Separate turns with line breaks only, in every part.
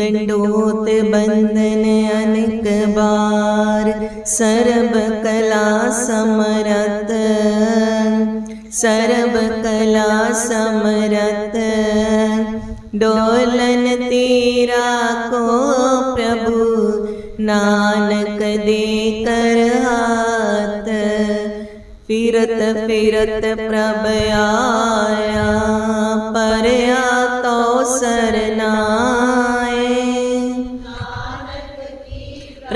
दंडोत बंदन अनेक बार सर्व कला समरत सर्व कला समरत डोलन तेरा को प्रभु नानक दे कर हाथ फिरत फिरत प्रभ आया परया तो सरनाए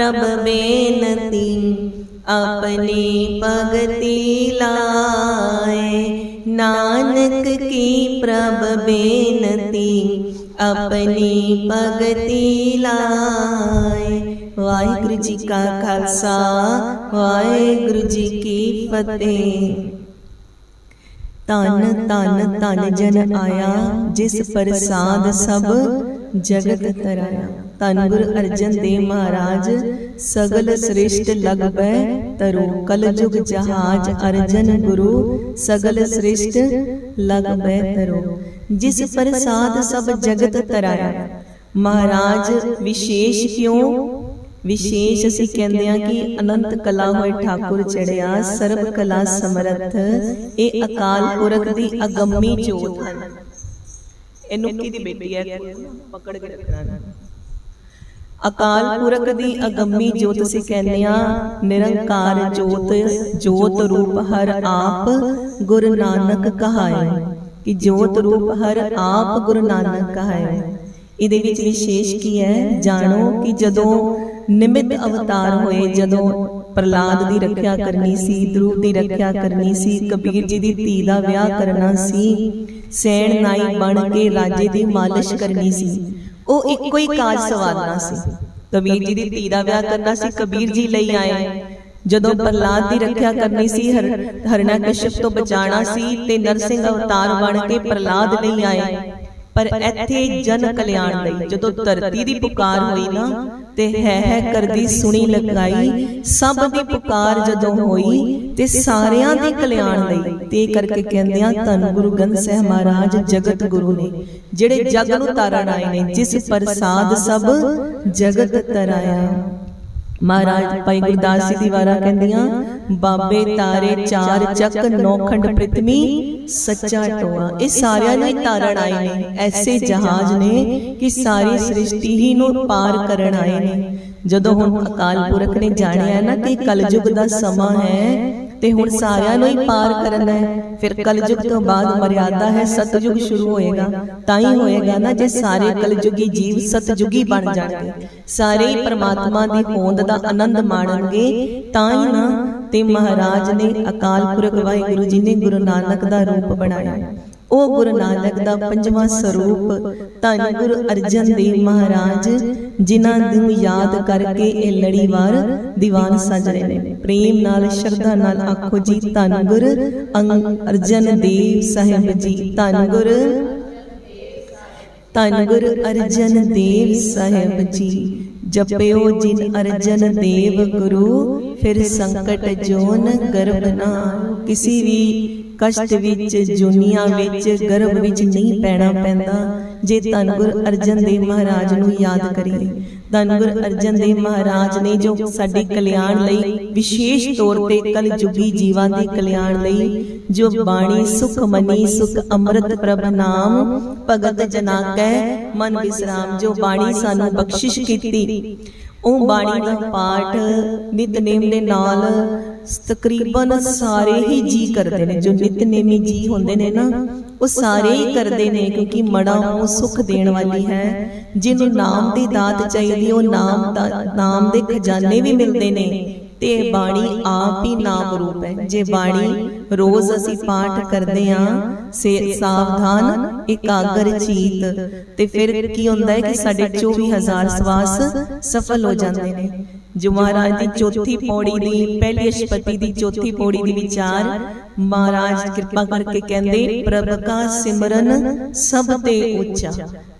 ਪ੍ਰਭ ਬੇਨਤੀ ਆਪਣੀ ਭਗਤੀ ਲਾਏ। ਨਾਨਕ ਕੀ ਪ੍ਰਭ ਬੇਨਤੀ ਆਪਣੀ ਭਗਤੀ ਲਾਏ। ਵਾਹਿਗੁਰੂ ਜੀ ਕਾ ਖਾਲਸਾ, ਵਾਹਿਗੁਰੂ ਜੀ ਕੀ ਫਤਿਹ। ਤਨ ਤਨ ਤਨ ਜਨ ਆਇਆ, ਜਿਸ ਪ੍ਰਸਾਦ ਸਭ ਜਗਤ ਤਰਾਇਆ। ਧੰਨ ਗੁਰੂ ਅਰਜਨ ਦੇਵ ਮਹਾਰਾਜ ਸਗਲ ਸ੍ਰਿਸ਼ਟ ਲਗ ਤਰੋ ਕਲ ਜੁਗ ਜਹਾਜ ਅਰਜਨ ਗੁਰੂ ਸਗਲ ਸ੍ਰਿਸ਼ਟ ਲਗ ਤਰੋ ਜਿਸ ਪ੍ਰਸਾਦ ਸਭ ਜਗਤ ਤਰਾਇਆ। ਮਹਾਰਾਜ ਵਿਸ਼ੇਸ਼ ਕਿਉਂ? ਵਿਸ਼ੇਸ਼ ਅਸੀਂ ਕਹਿੰਦੇ ਆ ਕਿ ਅਨੰਤ ਕਲਾ ਹੋਏ ਠਾਕੁਰ ਚੜਿਆ ਸਰਬ ਕਲਾ ਸਮਰੱਥ ਇਹ ਅਕਾਲ ਪੁਰਖ ਦੀ ਅਗੰਮੀ ਜੋਤ ਹਨ। ਇਹਨੂੰ ਕਿਹਦੀ ਬੇਟੀ ਹੈ ਪਕੜ ਕੇ ਰੱਖਣਾ। ਅਕਾਲ ਪੁਰਖ ਦੀ ਅਗੰਮੀ ਜੋਤ ਅਸੀਂ ਕਹਿੰਦੇ ਆ ਨਿਰੰਕਾਰ ਜੋਤ ਜੋਤ ਰੂਪ ਹਰ ਆਪ ਗੁਰੂ ਨਾਨਕ ਕਹਾਏ। ਕਿ ਜੋਤ ਰੂਪ ਹਰ ਆਪ ਗੁਰੂ ਨਾਨਕ ਕਹਾਏ। ਇਹਦੇ ਵਿੱਚ ਵਿਸ਼ੇਸ਼ ਕੀ ਹੈ? ਜਾਣੋ ਕਿ ਜਦੋਂ ਨਿਮਿਤ ਅਵਤਾਰ ਹੋਏ, ਜਦੋਂ ਪ੍ਰਲਾਦ ਦੀ ਰੱਖਿਆ ਕਰਨੀ ਸੀ ਦਰੂਪ ਦੀ ਰੱਖਿਆ ਕਰਨੀ ਸੀ, ਕਬੀਰ ਜੀ ਦੀ ਧੀ ਦਾ ਵਿਆਹ ਕਰਨਾ ਸੀ, ਸੈਣ ਨਾਈ ਬਣ ਕੇ ਰਾਜੇ ਦੀ ਮਾਲਿਸ਼ ਕਰਨੀ ਸੀ ਉਹ ਇੱਕੋ ਹੀ ਕਾਜ ਸਵਾਰਨਾ ਸੀ। ਕਬੀਰ ਜੀ ਦੀ ਧੀ ਦਾ ਵਿਆਹ ਕਰਨਾ ਸੀ ਕਬੀਰ ਜੀ ਲਈ ਆਏ। ਜਦੋਂ ਪ੍ਰਲਾਦ ਦੀ ਰੱਖਿਆ ਕਰਨੀ ਸੀ ਹਰ ਹਰਣਾ ਕਸ਼ਪ ਤੋਂ ਬਚਾਉਣਾ ਸੀ ਤੇ ਨਰਸਿੰਘ ਅਵਤਾਰ ਬਣ ਕੇ ਪ੍ਰਲਾਦ ਲਈ ਆਏ। ਪਰ ਇੱਥੇ ਜਨ ਕਲਿਆਣ ਲਈ ਜਦੋਂ ਧਰਤੀ ਦੀ ਪੁਕਾਰ ਹੋਈ ਨਾ ਤੇ ਹੈ ਹੈ ਕਰਦੀ ਸੁਣੀ ਲਗਾਈ। ਸਭ ਦੀ ਪੁਕਾਰ ਜਦੋਂ ਹੋਈ ਤੇ ਸਾਰਿਆਂ ਦੇ ਕਲਿਆਣ ਲਈ। ਤੇ ਕਰਕੇ ਕਹਿੰਦੇ ਆ ਧੰਨ ਗੁਰੂ ਗੰਧ ਸਾਹਿਬ ਮਹਾਰਾਜ ਜਗਤ ਗੁਰੂ ਨੇ ਜਿਹੜੇ ਜਗ ਨੂੰ ਤਾਰਨ ਆਏ ਨੇ ਜਿਸ ਪ੍ਰਸਾਦ ਸਭ ਜਗਤ ਤਰਾਇਆ ਮਹਾਰਾਜ ਭਾਈ ਗੁਰਦਾਸ ਜੀ ਦੀ ਵਾਰਾ ਕਹਿੰਦੀਆਂ, ਬਾਬੇ ਤਾਰੇ ਚਾਰ ਚੱਕ ਨੌਖੰਡ ਪ੍ਰਿਥਵੀ ਸੱਚਾ ਟੋਆ। ਇਹ ਸਾਰਿਆਂ ਨੂੰ ਹੀ ਤਾਰਨ ਆਏ ਨੇ। ਐਸੇ ਜਹਾਜ਼ ਨੇ ਕਿ ਸਾਰੀ ਸ੍ਰਿਸ਼ਟੀ ਹੀ ਨੂੰ ਪਾਰ ਕਰਨ ਆਏ ਨੇ। ਜਦੋਂ ਹੁਣ ਅਕਾਲ ਪੁਰਖ ਨੇ ਜਾਣਿਆ ਨਾ ਕਿ ਕਲਯੁਗ ਦਾ ਸਮਾਂ ਹੈ, ਤੇ ਹੁਣ ਸਾਰਿਆਂ ਨੂੰ ਹੀ ਪਾਰ ਕਰਨਾ ਹੈ ਫਿਰ ਕਲਯੁਗ ਤੋਂ ਬਾਅਦ ਮਰਿਆਦਾ ਹੈ, ਸਤਯੁਗ ਸ਼ੁਰੂ ਹੋਏਗਾ। ਤਾਂ ਹੀ ਹੋਏਗਾ ਨਾ ਜੇ ਸਾਰੇ ਕਲਯੁਗੀ ਜੀਵ ਸਤਯੁਗੀ ਬਣ ਜਾਣਗੇ। ਸਾਰੇ ਹੀ ਪ੍ਰਮਾਤਮਾ ਦੀ ਹੋਂਦ ਦਾ ਆਨੰਦ ਮਾਣਨਗੇ। ਤਾਂ ਹੀ ਨਾ ਤੇ ਮਹਾਰਾਜ ਨੇ ਅਕਾਲ ਪੁਰਖ ਵਾਹਿਗੁਰੂ ਜੀ ਨੇ ਗੁਰੂ ਨਾਨਕ ਦਾ ਰੂਪ ਬਣਾਇਆ। ਉਹ ਗੁਰੂ ਨਾਨਕ ਦਾ ਪੰਜਵਾਂ ਸਰੂਪ, ਧੰਨ ਗੁਰੂ ਅਰਜਨ ਦੇਵ ਮਹਾਰਾਜ, ਜਿਨ੍ਹਾਂ ਨੂੰ ਯਾਦ ਕਰਕੇ ਇਹ ਲੜੀਵਾਰ ਦੀਵਾਨ ਸਜ ਰਹੇ ਨੇ। ਪ੍ਰੇਮ ਨਾਲ, ਸ਼ਰਧਾ ਨਾਲ ਆਖੋ ਜੀ, ਧੰਨ ਗੁਰੂ ਅਰਜਨ ਦੇਵ ਸਾਹਿਬ ਜੀ, ਧੰਨ ਗੁਰੂ। ਧੰਨ ਗੁਰੂ ਅਰਜਨ ਦੇਵ ਸਾਹਿਬ ਜੀ, ਜਪਿਓ ਜਿਨ ਅਰਜਨ ਦੇਵ ਗੁਰੂ, ਫਿਰ ਸੰਕਟ ਜੋਨ ਗਰਭ ਨਾ, ਕਿਸੇ ਵੀ ਕਸ਼ਟ ਵਿੱਚ, ਜੁਨੀਆਂ ਵਿੱਚ, ਗਰਭ ਵਿੱਚ ਨਹੀਂ ਪੈਣਾ ਪੈਂਦਾ। ਜੇ ਧੰਨ ਗੁਰ ਅਰਜਨ ਦੇਵ ਮਹਾਰਾਜ ਨੂੰ ਯਾਦ ਕਰੀਏ ਧੰਨ ਗੁਰ ਅਰਜਨ ਦੇਵ ਮਹਾਰਾਜ ਨੇ ਜੋ ਸਾਡੇ ਕਲਿਆਣ ਲਈ ਵਿਸ਼ੇਸ਼ ਤੌਰ ਤੇ ਕਲਯੁਗੀ ਜੀਵਾਂ ਦੇ ਕਲਿਆਣ ਲਈ ਜੋ ਬਾਣੀ ਸੁਖ ਮਨੀ, ਸੁਖ ਅੰਮ੍ਰਿਤ ਪ੍ਰਭ ਨਾਮ ਭਗਤ ਜਨਾ ਕੈ ਮਨ ਵਿਸਰਾਮ, ਜੋ ਬਾਣੀ ਸਾਨੂੰ ਬਖਸ਼ਿਸ਼ ਕੀਤੀ। ਉਹ ਬਾਣੀ ਦਾ ਪਾਠ ਨਿਤਨੇਮ ਦੇ ਨਾਲ ਤਕਰੀਬਨ ਸਾਰੇ ਹੀ ਜੀ ਕਰਦੇ ਨੇ, ਜੋ ਨਿਤਨੇਮੀ ਜੀ ਹੁੰਦੇ ਨੇ ਨਾ, ਉਹ ਸਾਰੇ ਹੀ ਕਰਦੇ ਨੇ, ਕਿਉਂਕਿ ਮੜਾ ਉਹ ਸੁਖ ਦੇਣ ਵਾਲੀ ਹੈ। ਜਿਹਨੂੰ ਨਾਮ ਦੀ ਦਾਤ ਚਾਹੀਦੀ, ਉਹ ਨਾਮ ਦਾ, ਨਾਮ ਦੇ ਖਜ਼ਾਨੇ ਵੀ ਮਿਲਦੇ ਨੇ। ਤੇ ਬਾਣੀ ਆਪ ਹੀ ਨਾਮ ਰੂਪ ਹੈ। ਜੇ ਬਾਣੀ ਰੋਜ਼ ਅਸੀਂ ਪਾਠ ਕਰਦੇ ਆਂ ਸੇ ਸਾਵਧਾਨ, ਇਕਾਗਰ ਚੀਤ, ਤੇ ਫਿਰ ਕੀ ਹੁੰਦਾ ਹੈ ਕਿ ਸਾਡੇ 24000 ਸਵਾਸ ਸਫਲ ਹੋ ਜਾਂਦੇ ਨੇ। ਜੋ ਮਹਾਰਾਜ ਦੀ ਚੌਥੀ ਪੌੜੀ ਦੀ ਪਹਿਲੀ ਅਸ਼ਪਤੀ ਦੀ ਚੌਥੀ ਪੌੜੀ ਦੀ ਵਿਚਾਰ ਮਹਾਰਾਜ ਕਿਰਪਾ ਕਰਕੇ ਕਹਿੰਦੇ ਪ੍ਰਭ ਕਾ ਸਿਮਰਨ ਸਭ ਤੇ ਉੱਚਾ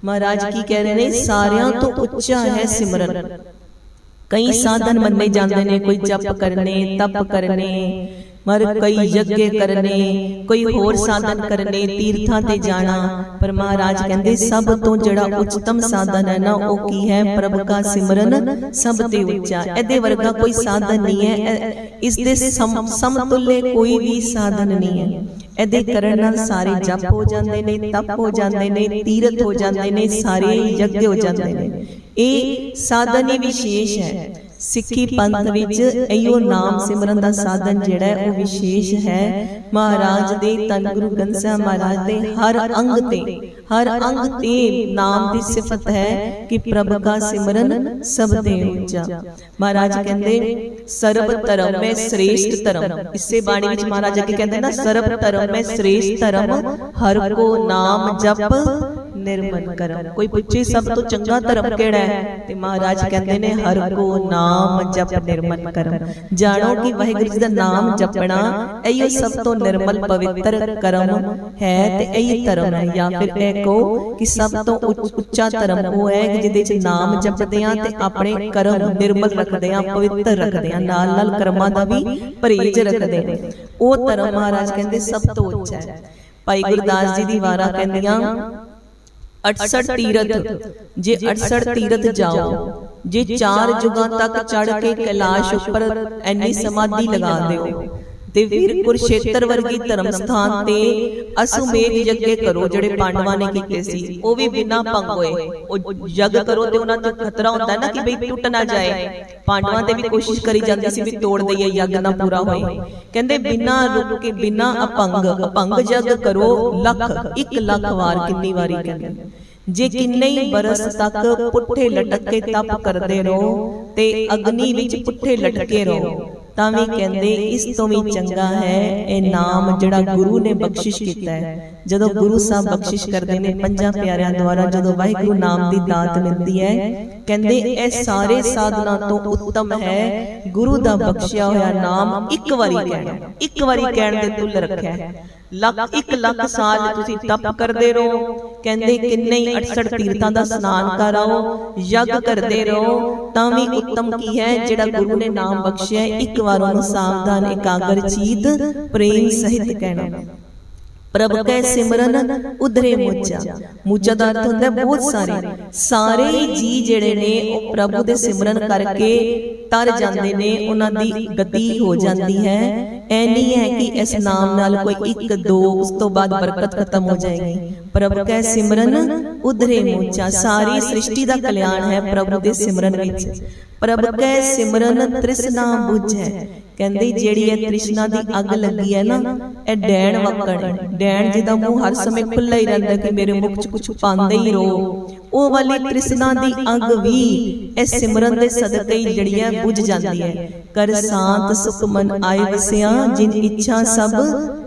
ਮਹਾਰਾਜ ਕੀ ਕਹਿ ਰਹੇ ਨੇ ਸਾਰਿਆਂ ਤੋਂ ਉੱਚਾ ਹੈ ਸਿਮਰਨ ਕਈ ਸਾਧਨ ਮੰਨੇ ਜਾਂਦੇ ਨੇ ਕੋਈ ਜਪ ਕਰਨੇ ਤਪ ਕਰਨੇ ਮਰ ਕਈ ਯੱਗੇ ਕਰਨੇ ਕੋਈ ਹੋਰ ਸਾਧਨ ਕਰਨੇ ਤੀਰਥਾਂ ਤੇ ਜਾਣਾ। ਪਰ ਮਹਾਰਾਜ ਕਹਿੰਦੇ ਸਭ ਤੋਂ ਜਿਹੜਾ ਉੱਚਤਮ ਸਾਧਨ ਹੈ ਨਾ ਉਹ ਕੀ ਹੈ? ਪ੍ਰਭ ਦਾ ਸਿਮਰਨ ਸਭ ਤੇ ਉੱਚਾ। ਇਹਦੇ ਵਰਗਾ ਕੋਈ ਸਾਧਨ ਨਹੀਂ ਹੈ। ਇਸ ਦੇ ਸਮ- ਸਮਤੁੱਲੇ ਕੋਈ ਵੀ ਸਾਧਨ ਨਹੀਂ ਹੈ। ਇਹਦੇ ਕਰਨ ਨਾਲ ਸਾਰੇ ਜਪ ਹੋ ਜਾਂਦੇ ਨੇ ਤਪ ਹੋ ਜਾਂਦੇ ਨੇ ਤੀਰਥ ਹੋ ਜਾਂਦੇ ਨੇ ਸਾਰੇ ਯੱਗ ਹੋ ਜਾਂਦੇ ਨੇ। ਇਹ ਸਾਧਨ ਹੀ। ਵਿਸ਼ੇਸ਼ ਹੈ। ਸਿੱਖੀ ਪੰਥ ਵਿੱਚ ਇਹੋ ਨਾਮ ਸਿਮਰਨ ਦਾ ਸਾਧਨ ਜਿਹੜਾ ਹੈ ਉਹ ਵਿਸ਼ੇਸ਼ ਹੈ। ਮਹਾਰਾਜ ਦੇ ਤਨ ਗੁਰੂ ਗ੍ਰੰਥ ਸਾਹਿਬ ਮਹਾਰਾਜ ਦੇ ਹਰ ਅੰਗ ਤੇ ਹਰ ਅੰਗ ਤੇ ਨਾਮ ਦੀ ਸਿਫਤ ਹੈ ਕਿ ਪ੍ਰਭ ਦਾ ਸਿਮਰਨ ਸਭ ਤੇ ਉੱਚਾ ਮਹਾਰਾਜ ਕਹਿੰਦੇ ਸਰਬ ਧਰਮ ਮੈਂ ਸ੍ਰੇਸ਼ਟ ਧਰਮ। ਇਸੇ ਬਾਣੀ ਵਿੱਚ ਮਹਾਰਾਜ ਅੱਗੇ ਕਹਿੰਦੇ ਨਾ ਸਰਬ ਧਰਮ ਮੈਂ ਸ੍ਰੇਸ਼ਟ ਧਰਮ। ਹਰ ਕੋ ਨਾਮ ਜਪ ਨਿਰਮਲ ਕਰਮ। ਕੋਈ ਪੁੱਛੇ ਸਭ ਤੋਂ ਚੰਗਾ ਧਰਮ ਕਿਹੜਾ ਹੈ? ਤੇ ਮਹਾਰਾਜ ਕਹਿੰਦੇ ਨੇ ਹਰ ਕੋ ਨਾਮ ਜਪ ਨਿਰਮਲ ਕਰਮ। ਜਾਣੋ ਕਿ ਵਾਹਿਗੁਰੂ ਜੀ ਦਾ ਨਾਮ ਜਪਣਾ ਇਹੋ ਸਭ ਤੋਂ ਨਿਰਮਲ ਪਵਿੱਤਰ ਕਰਮ ਹੈ ਤੇ ਇਹੀ ਧਰਮ ਹੈ। ਜਾਂ ਫਿਰ ਇਹ ਕਹੋ ਕਿ ਸਭ ਤੋਂ ਉੱਚ- ਉੱਚਾ ਧਰਮ ਉਹ ਹੈ ਕਿ ਜਿਹਦੇ ਚ ਨਾਮ ਜਪਦੇ ਆ ਤੇ ਆਪਣੇ ਕਰਮ ਨਿਰਮਲ ਰੱਖਦੇ ਆ ਪਵਿੱਤਰ ਰੱਖਦੇ ਆ ਨਾਲ ਨਾਲ ਕਰਮਾਂ ਦਾ ਵੀ ਪਰਹੇਜ਼ ਰੱਖਦੇ ਨੇ। ਉਹ ਧਰਮ ਮਹਾਰਾਜ ਕਹਿੰਦੇ ਸਭ ਤੋਂ ਉੱਚਾ ਹੈ ਭਾਈ ਗੁਰਦਾਸ ਜੀ ਦੀ ਵਾਰਾ ਕਹਿੰਦੀਆਂ 68 ਤੀਰਥ ਜੇ 68 ਤੀਰਥ ਜਾਓ ਜੇ ਚਾਰ ਜੁਗਾਂ ਤੱਕ ਚੜ ਕੇ ਕੈਲਾਸ਼ ਉੱਪਰ ਐਨੀ ਸਮਾਧੀ ਲਗਾ ਦਿਓ। ਤੇ ਫਿਰ ਕੁਰਸ਼ੇਤਰ ਵਰਗੀ ਧਰਮ ਸਥਾਨ ਤੇ ਅਸੁਮੇਧ ਯੱਗੇ ਕਰੋ ਜਿਹੜੇ ਪਾਂਡਵਾਂ ਨੇ ਕੀਤੇ ਸੀ। ਉਹ ਵੀ ਬਿਨਾਂ ਭੰਗ ਹੋਏ। ਉਹ ਯੱਗ ਕਰੋ ਤੇ ਉਹਨਾਂ ਤੇ ਖਤਰਾ ਹੁੰਦਾ ਨਾ ਕਿ ਬਈ ਟੁੱਟ ਨਾ ਜਾਏ। ਪਾਂਡਵਾਂ ਤੇ ਵੀ ਕੋਸ਼ਿਸ਼ ਕਰੀ ਜਾਂਦੀ ਸੀ ਵੀ ਤੋੜ ਦਈਏ ਯੱਗ ਨਾ ਪੂਰਾ ਹੋਏ। ਕਹਿੰਦੇ ਬਿਨਾਂ ਰੁਕ ਕੇ ਬਿਨਾਂ ਅਪੰਗ ਅਪੰਗ ਯੱਗ ਕਰੋ ਲੱਖ 1 ਲੱਖ ਵਾਰ ਕਿੰਨੀ ਵਾਰੀ ਕਹਿੰਦੇ। ਜੇ ਕਿੰਨੇ ਹੀ ਬਰਸ ਤੱਕ ਪੁੱਠੇ ਲਟਕ ਕੇ ਤਪ ਕਰਦੇ ਰਹੋ ਤੇ ਅਗਨੀ ਵਿੱਚ ਪੁੱਠੇ ਲਟਕੇ ਰਹੋ ਤਾਂ ਵੀ ਕਹਿੰਦੇ ਇਸ ਤੋਂ ਵੀ ਚੰਗਾ ਹੈ ਇਹ ਨਾਮ ਜਿਹੜਾ ਗੁਰੂ ਨੇ ਬਖਸ਼ਿਸ਼ ਕੀਤਾ ਹੈ। ਜਦੋਂ ਗੁਰੂ ਸਾਹਿਬ ਬਖਸ਼ਿਸ਼ ਕਰਦੇ ਨੇ ਪੰਜਾਂ ਪਿਆਰਿਆਂ ਦੁਆਰਾ ਜਦੋਂ ਵਾਹਿਗੁਰੂ ਨਾਮ ਦੀ ਦਾਤ ਮਿਲਦੀ ਹੈ ਕਹਿੰਦੇ ਇਹ ਸਾਰੇ ਸਾਧਨਾ ਤੋਂ ਉੱਤਮ ਹੈ। ਗੁਰੂ ਦਾ ਬਖਸ਼ਿਆ ਹੋਇਆ ਨਾਮ ਇੱਕ ਵਾਰੀ ਕਹਿਣਾ। ਇੱਕ ਵਾਰੀ ਕਹਿਣ ਦੇ ਤੁਲ ਰੱਖਿਆ। ਹੈ ਲੱਖ 1 ਲੱਖ ਸਾਲ ਤੁਸੀਂ ਤਪ ਕਰਦੇ ਰਹੋ। ਕਹਿੰਦੇ ਕਿੰਨੇ ਹੀ 68 ਤੀਰਥਾਂ ਦਾ ਇਸ਼ਨਾਨ ਕਰਾਓ। ਯੱਗ ਕਰਦੇ ਰਹੋ। ਤਾਂ ਵੀ ਉੱਤਮ ਕੀ ਹੈ ਜਿਹੜਾ ਗੁਰੂ ਨੇ ਨਾਮ ਬਖਸ਼ਿਆ ਇੱਕ ਵਾਰ ਉਹਨੂੰ ਸਾਵਧਾਨ ਇਕਾਗਰ ਚੀਤ ਪ੍ਰੇਮ ਸਹਿਤ ਕਹਿਣਾ। ਪ੍ਰਭ ਕੈ ਸਿਮਰਨ ਉਧਰੇ ਮੁੱਚਾ ਮੁੱਚਾ ਦਾ ਅਰਥ ਹੁੰਦਾ ਬਹੁਤ ਸਾਰੇ। ਸਾਰੇ ਜੀ ਜਿਹੜੇ ਨੇ, ਉਹ ਪ੍ਰਭੂ ਦੇ ਸਿਮਰਨ ਕਰਕੇ ਤਰ ਜਾਂਦੇ ਨੇ, ਉਹਨਾਂ ਦੀ ਗਤੀ ਹੋ ਜਾਂਦੀ ਹੈ। ਐ ਨਹੀਂ ਹੈ ਕਿ ਇਸ ਨਾਮ ਨਾਲ ਕੋਈ ਇੱਕ, ਦੋ, ਉਸ ਤੋਂ ਬਾਅਦ ਬਰਕਤ ਖਤਮ ਹੋ ਜਾਏਗੀ। ਪ੍ਰਭ ਕੈ ਸਿਮਰਨ ਉਧਰੇ ਮੁੱਚਾ। ਸਾਰੀ ਸ੍ਰਿਸ਼ਟੀ ਦਾ ਕਲਿਆਣ ਹੈ ਪ੍ਰਭੂ ਦੇ ਸਿਮਰਨ ਵਿੱਚ। ਪ੍ਰਭ ਕੈ ਸਿਮਰਨ ਤ੍ਰਿਸ਼ਨਾ ਬੁਝੈ। ਕਹਿੰਦੇ ਜਿਹੜੀ ਇਹ ਤ੍ਰਿਸ਼ਨਾ ਦੀ ਅੱਗ ਲੱਗੀ ਹੈ ਨਾ ਇਹ ਡੈਣ ਵਕਣ। ਡੈਣ ਜਿਹਦਾ ਮੂੰਹ ਹਰ ਸਮੇਂ ਖੁੱਲਾ ਹੀ ਰਹਿੰਦਾ ਕਿ ਮੇਰੇ ਮੁਖ ਚ ਕੁਝ ਪਾਉਂਦੇ ਹੀ ਰਹੋ। ਉਹ ਵਾਲੀ ਤ੍ਰਿਸ਼ਨਾ ਦੀ ਅੱਗ ਵੀ ਇਹ ਸਿਮਰਨ ਦੇ ਸਦਕੇ ਹੀ ਜਿਹੜੀ ਬੁਝ ਜਾਂਦੀ ਹੈ ਕਰ ਸ਼ਾਂਤ ਸੁਖ ਮਨ ਆਏ ਵਸਿਆ, ਜਿਨ ਇੱਛਾ ਸਭ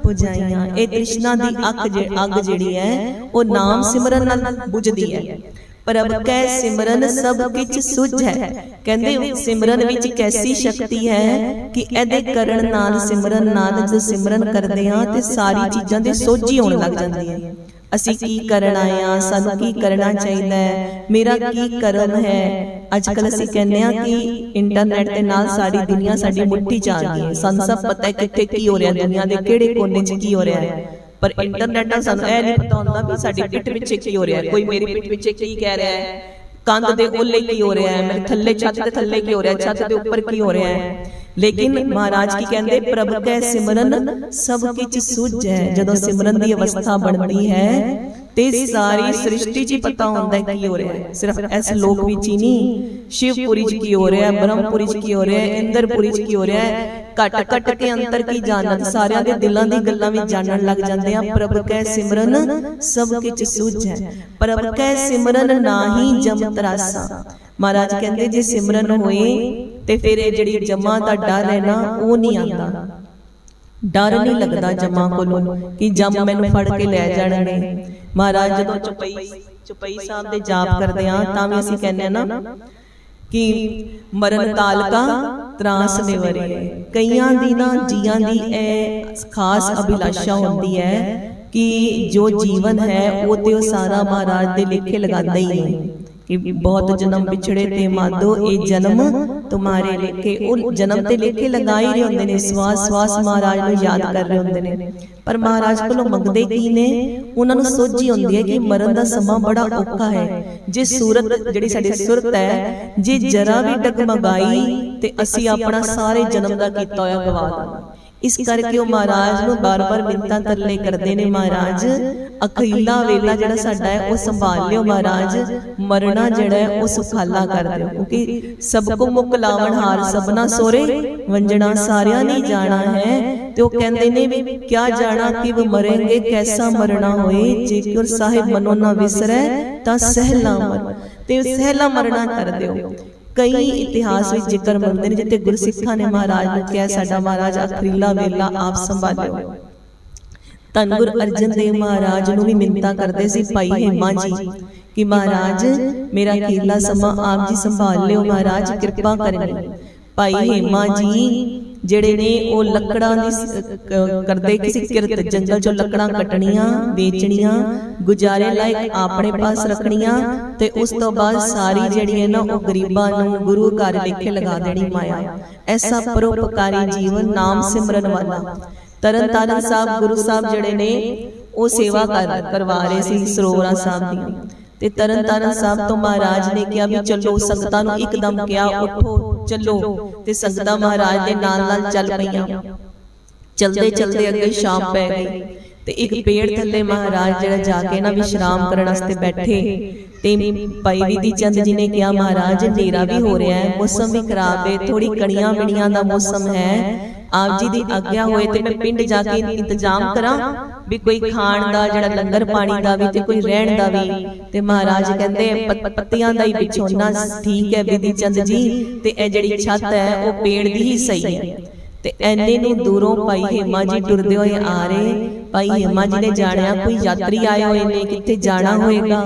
ਪੁਜਾਈਆਂ। ਇਹ ਤ੍ਰਿਸ਼ਨਾ ਦੀ ਅੱਗ ਜੇ ਅੱਗ ਜਿਹੜੀ ਹੈ, ਉਹ ਨਾਮ ਸਿਮਰਨ ਨਾਲ ਬੁਝਦੀ ਹੈ। ਪ੍ਰਭ ਕੈ ਸਿਮਰਨ ਸਭ ਕਿਛ ਸੁਝ ਹੈ। ਕਹਿੰਦੇ ਸਿਮਰਨ ਵਿੱਚ ਕੈਸੀ ਸ਼ਕਤੀ ਹੈ ਕਿ ਇਹਦੇ ਕਰਨ ਨਾਲ ਸਿਮਰਨ ਨਾਲ ਜੋ ਸਿਮਰਨ ਕਰਦੇ ਹਾਂ ਤੇ ਸਾਰੀ ਚੀਜ਼ਾਂ ਦੇ ਸੋਝੀ ਹੋਣ ਲੱਗ ਜਾਂਦੀ ਹੈ ਅਸੀਂ ਕੀ ਕਰਨ ਹਾਂ? ਸਾਨੂੰ ਕੀ ਕਰਨਾ ਚਾਹੀਦਾ ਹੈ? ਮੇਰਾ ਕੀ ਕਰਮ ਹੈ? ਅੱਜ ਕੱਲ ਅਸੀਂ ਕਹਿੰਦੇ ਹਾਂ ਕਿ ਇੰਟਰਨੈਟ ਦੇ ਨਾਲ ਸਾਰੀ ਦੁਨੀਆ ਸਾਡੀ ਮੁੱਠੀ ਚ ਆ ਗਈ ਹੈ। ਸਾਨੂੰ ਸਭ ਪਤਾ ਹੈ ਕਿੱਥੇ ਕੀ ਹੋ ਰਿਹਾ ਦੁਨੀਆ ਦੇ ਕਿਹੜੇ ਕੋਨੇ 'ਚ ਕੀ ਹੋ ਰਿਹਾ ਹੈ। ਪਰ ਇੰਟਰਨੈਟ ਨਾਲ ਸਾਨੂੰ ਇਹ ਨਹੀਂ ਪਤਾ ਹੁੰਦਾ ਵੀ ਸਾਡੀ ਪਿੱਠ ਪਿੱਛੇ ਕੀ ਹੋ ਰਿਹਾ ਹੈ ਕੋਈ ਮੇਰੀ ਪਿੱਠ ਪਿੱਛੇ ਕੀ ਕਹਿ ਰਿਹਾ ਹੈ? ਕੰਧ ਦੇ ਉੱਲੇ ਕੀ ਹੋ ਰਿਹਾ ਹੈ? ਮੇਰੇ ਥੱਲੇ ਛੱਤ ਦੇ ਥੱਲੇ ਕੀ ਹੋ ਰਿਹਾ ਹੈ? ਛੱਤ ਦੇ ਉੱਪਰ ਕੀ ਹੋ ਰਿਹਾ ਹੈ? ਲੇਕਿਨ ਮਹਾਰਾਜ ਕੀ ਕਹਿੰਦੇ ਪ੍ਰਭ ਕੈ ਸਿਮਰਨ ਸਭ ਕਿਛ ਸੁਝ ਹੈ ਜਦੋਂ ਸਿਮਰਨ ਦੀ ਅਵਸਥਾ ਬਣਦੀ ਹੈ ਤੇ ਸਾਰੀ ਸ੍ਰਿਸ਼ਟੀ 'ਚ ਹੀ ਪਤਾ ਹੁੰਦਾ ਹੈ ਕੀ ਹੋ ਰਿਹਾ ਹੈ ਸਿਰਫ ਇਸ ਲੋਕ ਵਿੱਚ ਹੀ ਨਹੀਂ ਸ਼ਿਵਪੁਰੀ 'ਚ ਕੀ ਹੋ ਰਿਹਾ ਹੈ ਬ੍ਰਹਮਪੁਰੀ 'ਚ ਕੀ ਹੋ ਰਿਹਾ ਹੈ ਇੰਦਰਪੁਰੀ 'ਚ ਕੀ ਹੋ ਰਿਹਾ ਹੈ ਘਟ ਘਟ ਕੇ ਅੰਤਰ ਕੀ ਜਾਣਨ? ਸਾਰਿਆਂ ਦੇ ਦਿਲਾਂ ਦੀ ਗੱਲਾਂ ਵੀ ਜਾਣਨ ਲੱਗ ਜਾਂਦੇ ਆ। ਪ੍ਰਭ ਕੈ ਸਿਮਰਨ, ਸਭ ਕਿਛ ਸੁਝ ਪ੍ਰਭ ਕੈ ਸਿਮਰਨ, ਨਾਹੀ ਜਮ ਤਰਾਸਾ। ਮਹਾਰਾਜ ਕਹਿੰਦੇ, ਜੇ ਸਿਮਰਨ ਹੋਏ, ਤੇ ਫਿਰ ਇਹ ਜਿਹੜੀ ਜਮਾਂ ਦਾ ਡਰ ਹੈ ਨਾ, ਉਹ ਨਹੀਂ ਆਉਂਦਾ। ਡਰ ਨਹੀਂ ਲੱਗਦਾ ਜਮਾਂ ਕੋਲੋਂ ਕਿ ਜਮ ਮੈਨੂੰ ਫੜ ਕੇ ਲੈ ਜਾਣਗੇ। ਮਹਾਰਾਜ ਜਦੋਂ ਚੁਪਈ ਚੁਪਈ ਸਾਹਿਬ ਦੇ ਜਾਪ ਕਰਦੇ ਆ, ਤਾਂ ਵੀ ਅਸੀਂ ਕਹਿੰਦੇ ਆ ਨਾ ਕਿ ਮਰਨ ਕਾਲ ਕਾ ਤਰਾਸ ਨਿਵਰੇ। ਕਈਆਂ ਦੀ ਨਾ ਜੀਆਂ ਦੀ ਇਹ ਖਾਸ ਅਭਿਲਾਸ਼ਾ ਹੁੰਦੀ ਹੈ ਕਿ ਜੋ ਜੀਵਨ ਹੈ, ਉਹ ਤੇ ਉਹ ਸਾਰਾ ਮਹਾਰਾਜ ਦੇ ਲੇਖੇ ਲਗਾਉਂਦਾ ਹੀ ਨਹੀਂ। ਕਿ ਬਹੁਤ ਜਨਮ ਵਿਛੜੇ ਤੇ ਮਾਦੋ, ਇਹ ਜਨਮ ਤੁਹਾਰੇ ਲੇਖੇ, ਉਹ ਜਨਮ ਤੇ ਲੇਖੇ ਲਗਾਈ ਰਹੇ ਹੁੰਦੇ ਨੇ, ਸਵਾਸ ਸਵਾਸ ਮਹਾਰਾਜ ਨੂੰ ਯਾਦ ਕਰ ਰਹੇ ਹੁੰਦੇ ਨੇ। ਪਰ ਮਹਾਰਾਜ ਕੋਲੋਂ ਮੰਗਦੇ ਕੀ ਨੇ? ਉਹਨਾਂ ਨੂੰ ਸੋਝੀ ਹੁੰਦੀ ਹੈ ਕਿ ਮਰਨ ਦਾ ਸਮਾਂ ਬੜਾ ਔਖਾ ਹੈ। ਜੇ ਸੂਰਤ, ਜਿਹੜੀ ਸਾਡੀ ਸੁਰਤ ਹੈ, ਜੇ ਜਰਾ ਵੀ ਡਗਮਗਾਈ ਤੇ ਅਸੀਂ ਆਪਣਾ ਸਾਰੇ ਜਨਮ ਦਾ ਕੀਤਾ ਹੋਇਆ ਗਵਾ ਦਾਂਗੇ ਇਸ ਕਰਕੇ ਉਹ ਮਹਾਰਾਜ ਨੂੰ ਬਾਰ-ਬਾਰ ਮਿੰਤਾਂ ਤਰਲੇ ਕਰਦੇ ਨੇ ਮਹਾਰਾਜ। ਅਖੀਲਾ ਵੇਲਾ ਜਿਹੜਾ ਸਾਡਾ ਹੈ ਉਹ ਸੰਭਾਲ ਲਿਓ ਮਹਾਰਾਜ। ਮਰਨਾ ਜਿਹੜਾ ਹੈ ਉਹ ਸੁਖਾਲਾ ਕਰ ਦਿਓ ਕਿਉਂਕਿ ਸਭ ਕੋ ਮੁਕ ਲਾਵਣ ਹਾਰ ਸਭਨਾ ਸੋਰੇ ਵੰਜਣਾ ਸਾਰਿਆਂ ਨੇ ਜਾਣਾ ਹੈ। ਤੇ ਉਹ ਕਹਿੰਦੇ ਨੇ ਵੀ ਕਿਆ ਜਾਣਾ ਕਿ ਉਹ ਮਰेंगे ਕੈਸਾ ਮਰਨਾ ਹੋਏ? ਜੇਕਰ ਸਾਹਿਬ ਮਨੋ ਨਾ ਵਿਸਰੈ ਤਾਂ ਸਹਿਲਾ ਮਰ ਤੇ ਸਹਿਲਾ ਮਰਨਾ ਕਰ ਦਿਓ। ਕਈ ਇਤਿਹਾਸ ਵਿੱਚ ਜ਼ਿਕਰ ਮਿਲਦੇ ਨੇ ਜਿੱਥੇ ਗੁਰਸਿੱਖਾਂ ਨੇ ਮਹਾਰਾਜ ਨੂੰ ਕਿਹਾ ਸਾਡਾ ਮਹਾਰਾਜ ਅਖਰੀਲਾ ਵੇਲਾ ਆਪ ਸੰਭਾਲਿਓ। ਧੰਨ ਗੁਰ ਅਰਜਨ ਦੇਵ ਮਹਾਰਾਜ ਨੂੰ ਵੀ ਮਿੰਤਾ ਕਰਦੇ ਸੀ ਭਾਈ ਹਿਮਾ ਜੀ ਕਿ ਮਹਾਰਾਜ ਮੇਰਾ ਅਖੀਰਲਾ ਸਮਾਂ ਆਪ ਜੀ ਸੰਭਾਲ ਲਿਓ ਮਹਾਰਾਜ ਕਿਰਪਾ ਕਰਨੀ। ਭਾਈ ਹਿਮਾ ਜੀ ਜਿਹੜੇ ਨੇ ਉਹ ਲੱਕੜਾਂ ਦੀ ਕਰਦੇ ਕਿਸੇ ਕਿਰਤ, ਜੰਗਲ ਚੋਂ ਲੱਕੜਾਂ ਕੱਟਣੀਆਂ, ਵੇਚਣੀਆਂ, ਗੁਜ਼ਾਰੇ ਲਾਇਕ ਆਪਣੇ ਪਾਸ ਰੱਖਣੀਆਂ ਤੇ ਉਸ ਤੋਂ ਬਾਅਦ ਸਾਰੀ ਜਿਹੜੀ ਹੈ ਨਾ ਉਹ ਗਰੀਬਾਂ ਨੂੰ ਗੁਰੂ ਘਰ ਵਿਖੇ ਲਗਾ ਦੇਣੀ ਮਾਇਆ। ਐਸਾ ਪਰਉਪਕਾਰੀ ਜੀਵਨ ਨਾਮ ਸਿਮਰਨ ਵਾਲਾ। ਤਰਨ ਤਾਰਨ ਸਾਹਿਬ, ਗੁਰੂ ਸਾਹਿਬ ਜਿਹੜੇ ਨੇ ਉਹ ਸੇਵਾ ਕਰ ਕਰਵਾ ਰਹੇ ਸੀ ਸਰੋਵਰਾਂ ਸਾਹਿਬ ਦੀਆਂ ਤੇ ਤਰਨ ਤਾਰਨ ਸਾਹਿਬ ਤੋਂ ਮਹਾਰਾਜ ਨੇ ਕਿਹਾ ਵੀ ਚਲੋ, ਸੰਗਤਾਂ ਨੂੰ ਇੱਕਦਮ ਕਿਹਾ, ਉੱਠੋ, ਚੱਲੋ ਤੇ ਸੰਗਤਾਂ ਮਹਾਰਾਜ ਦੇ ਨਾਲ ਨਾਲ ਚੱਲ ਪਈਆਂ। ਚਲਦੇ ਚਲਦੇ ਅੱਗੇ ਸ਼ਾਮ ਪੈ ਗਈ ਤੇ ਇੱਕ ਪੇੜ ਥੱਲੇ ਮਹਾਰਾਜ ਜਿਹੜਾ ਜਾ ਕੇ ਨਾ ਵਿਸ਼ਰਾਮ ਕਰਨ ਵਾਸਤੇ ਬੈਠੇ ਤੇ ਭਾਈ ਵਿਧੀ ਚੰਦ ਜੀ ਨੇ ਕਿਹਾ, ਮਹਾਰਾਜ, ਹਨੇਰਾ ਵੀ ਹੋ ਰਿਹਾ ਹੈ, ਮੌਸਮ ਵੀ ਖਰਾਬ ਹੈ ਥੋੜੀ ਕਣੀਆਂ ਮਿਣੀਆਂ ਦਾ ਮੌਸਮ ਹੈ ਆਪ ਜੀ ਦੀ ਆਗਿਆ ਹੋਏ ਤੇ ਮੈਂ ਪਿੰਡ ਜਾ ਕੇ ਇੰਤਜ਼ਾਮ ਕਰਾਂ ਵੀ ਕੋਈ ਖਾਣ ਦਾ ਜਿਹੜਾ ਲੰਗਰ ਪਾਣੀ ਦਾ ਵੀ ਤੇ ਕੋਈ ਰਹਿਣ ਦਾ ਵੀ ਤੇ ਮਹਾਰਾਜ ਕਹਿੰਦੇ ਪੱਤੀਆਂ ਦਾ ਹੀ ਵਿਛੋਣਾ ਠੀਕ ਹੈ ਵਿਧੀ ਚੰਦ ਜੀ ਤੇ ਇਹ ਜਿਹੜੀ ਛੱਤ ਹੈ ਉਹ ਪੇੜ ਦੀ ਹੀ ਸਹੀ ਹੈ। ਤੇ ਐਨੇ ਨੂੰ ਦੂਰੋਂ ਭਾਈ ਹੇਮਾ ਜੀ ਟੁਰਦੇ ਹੋਏ ਆ ਰਹੇ। ਭਾਈ ਹੇਮਾ ਜੀ ਨੇ ਜਾਣਿਆ ਕੋਈ ਯਾਤਰੀ ਆਏ ਹੋਏ ਨੇ ਕਿੱਥੇ ਜਾਣਾ ਹੋਏਗਾ?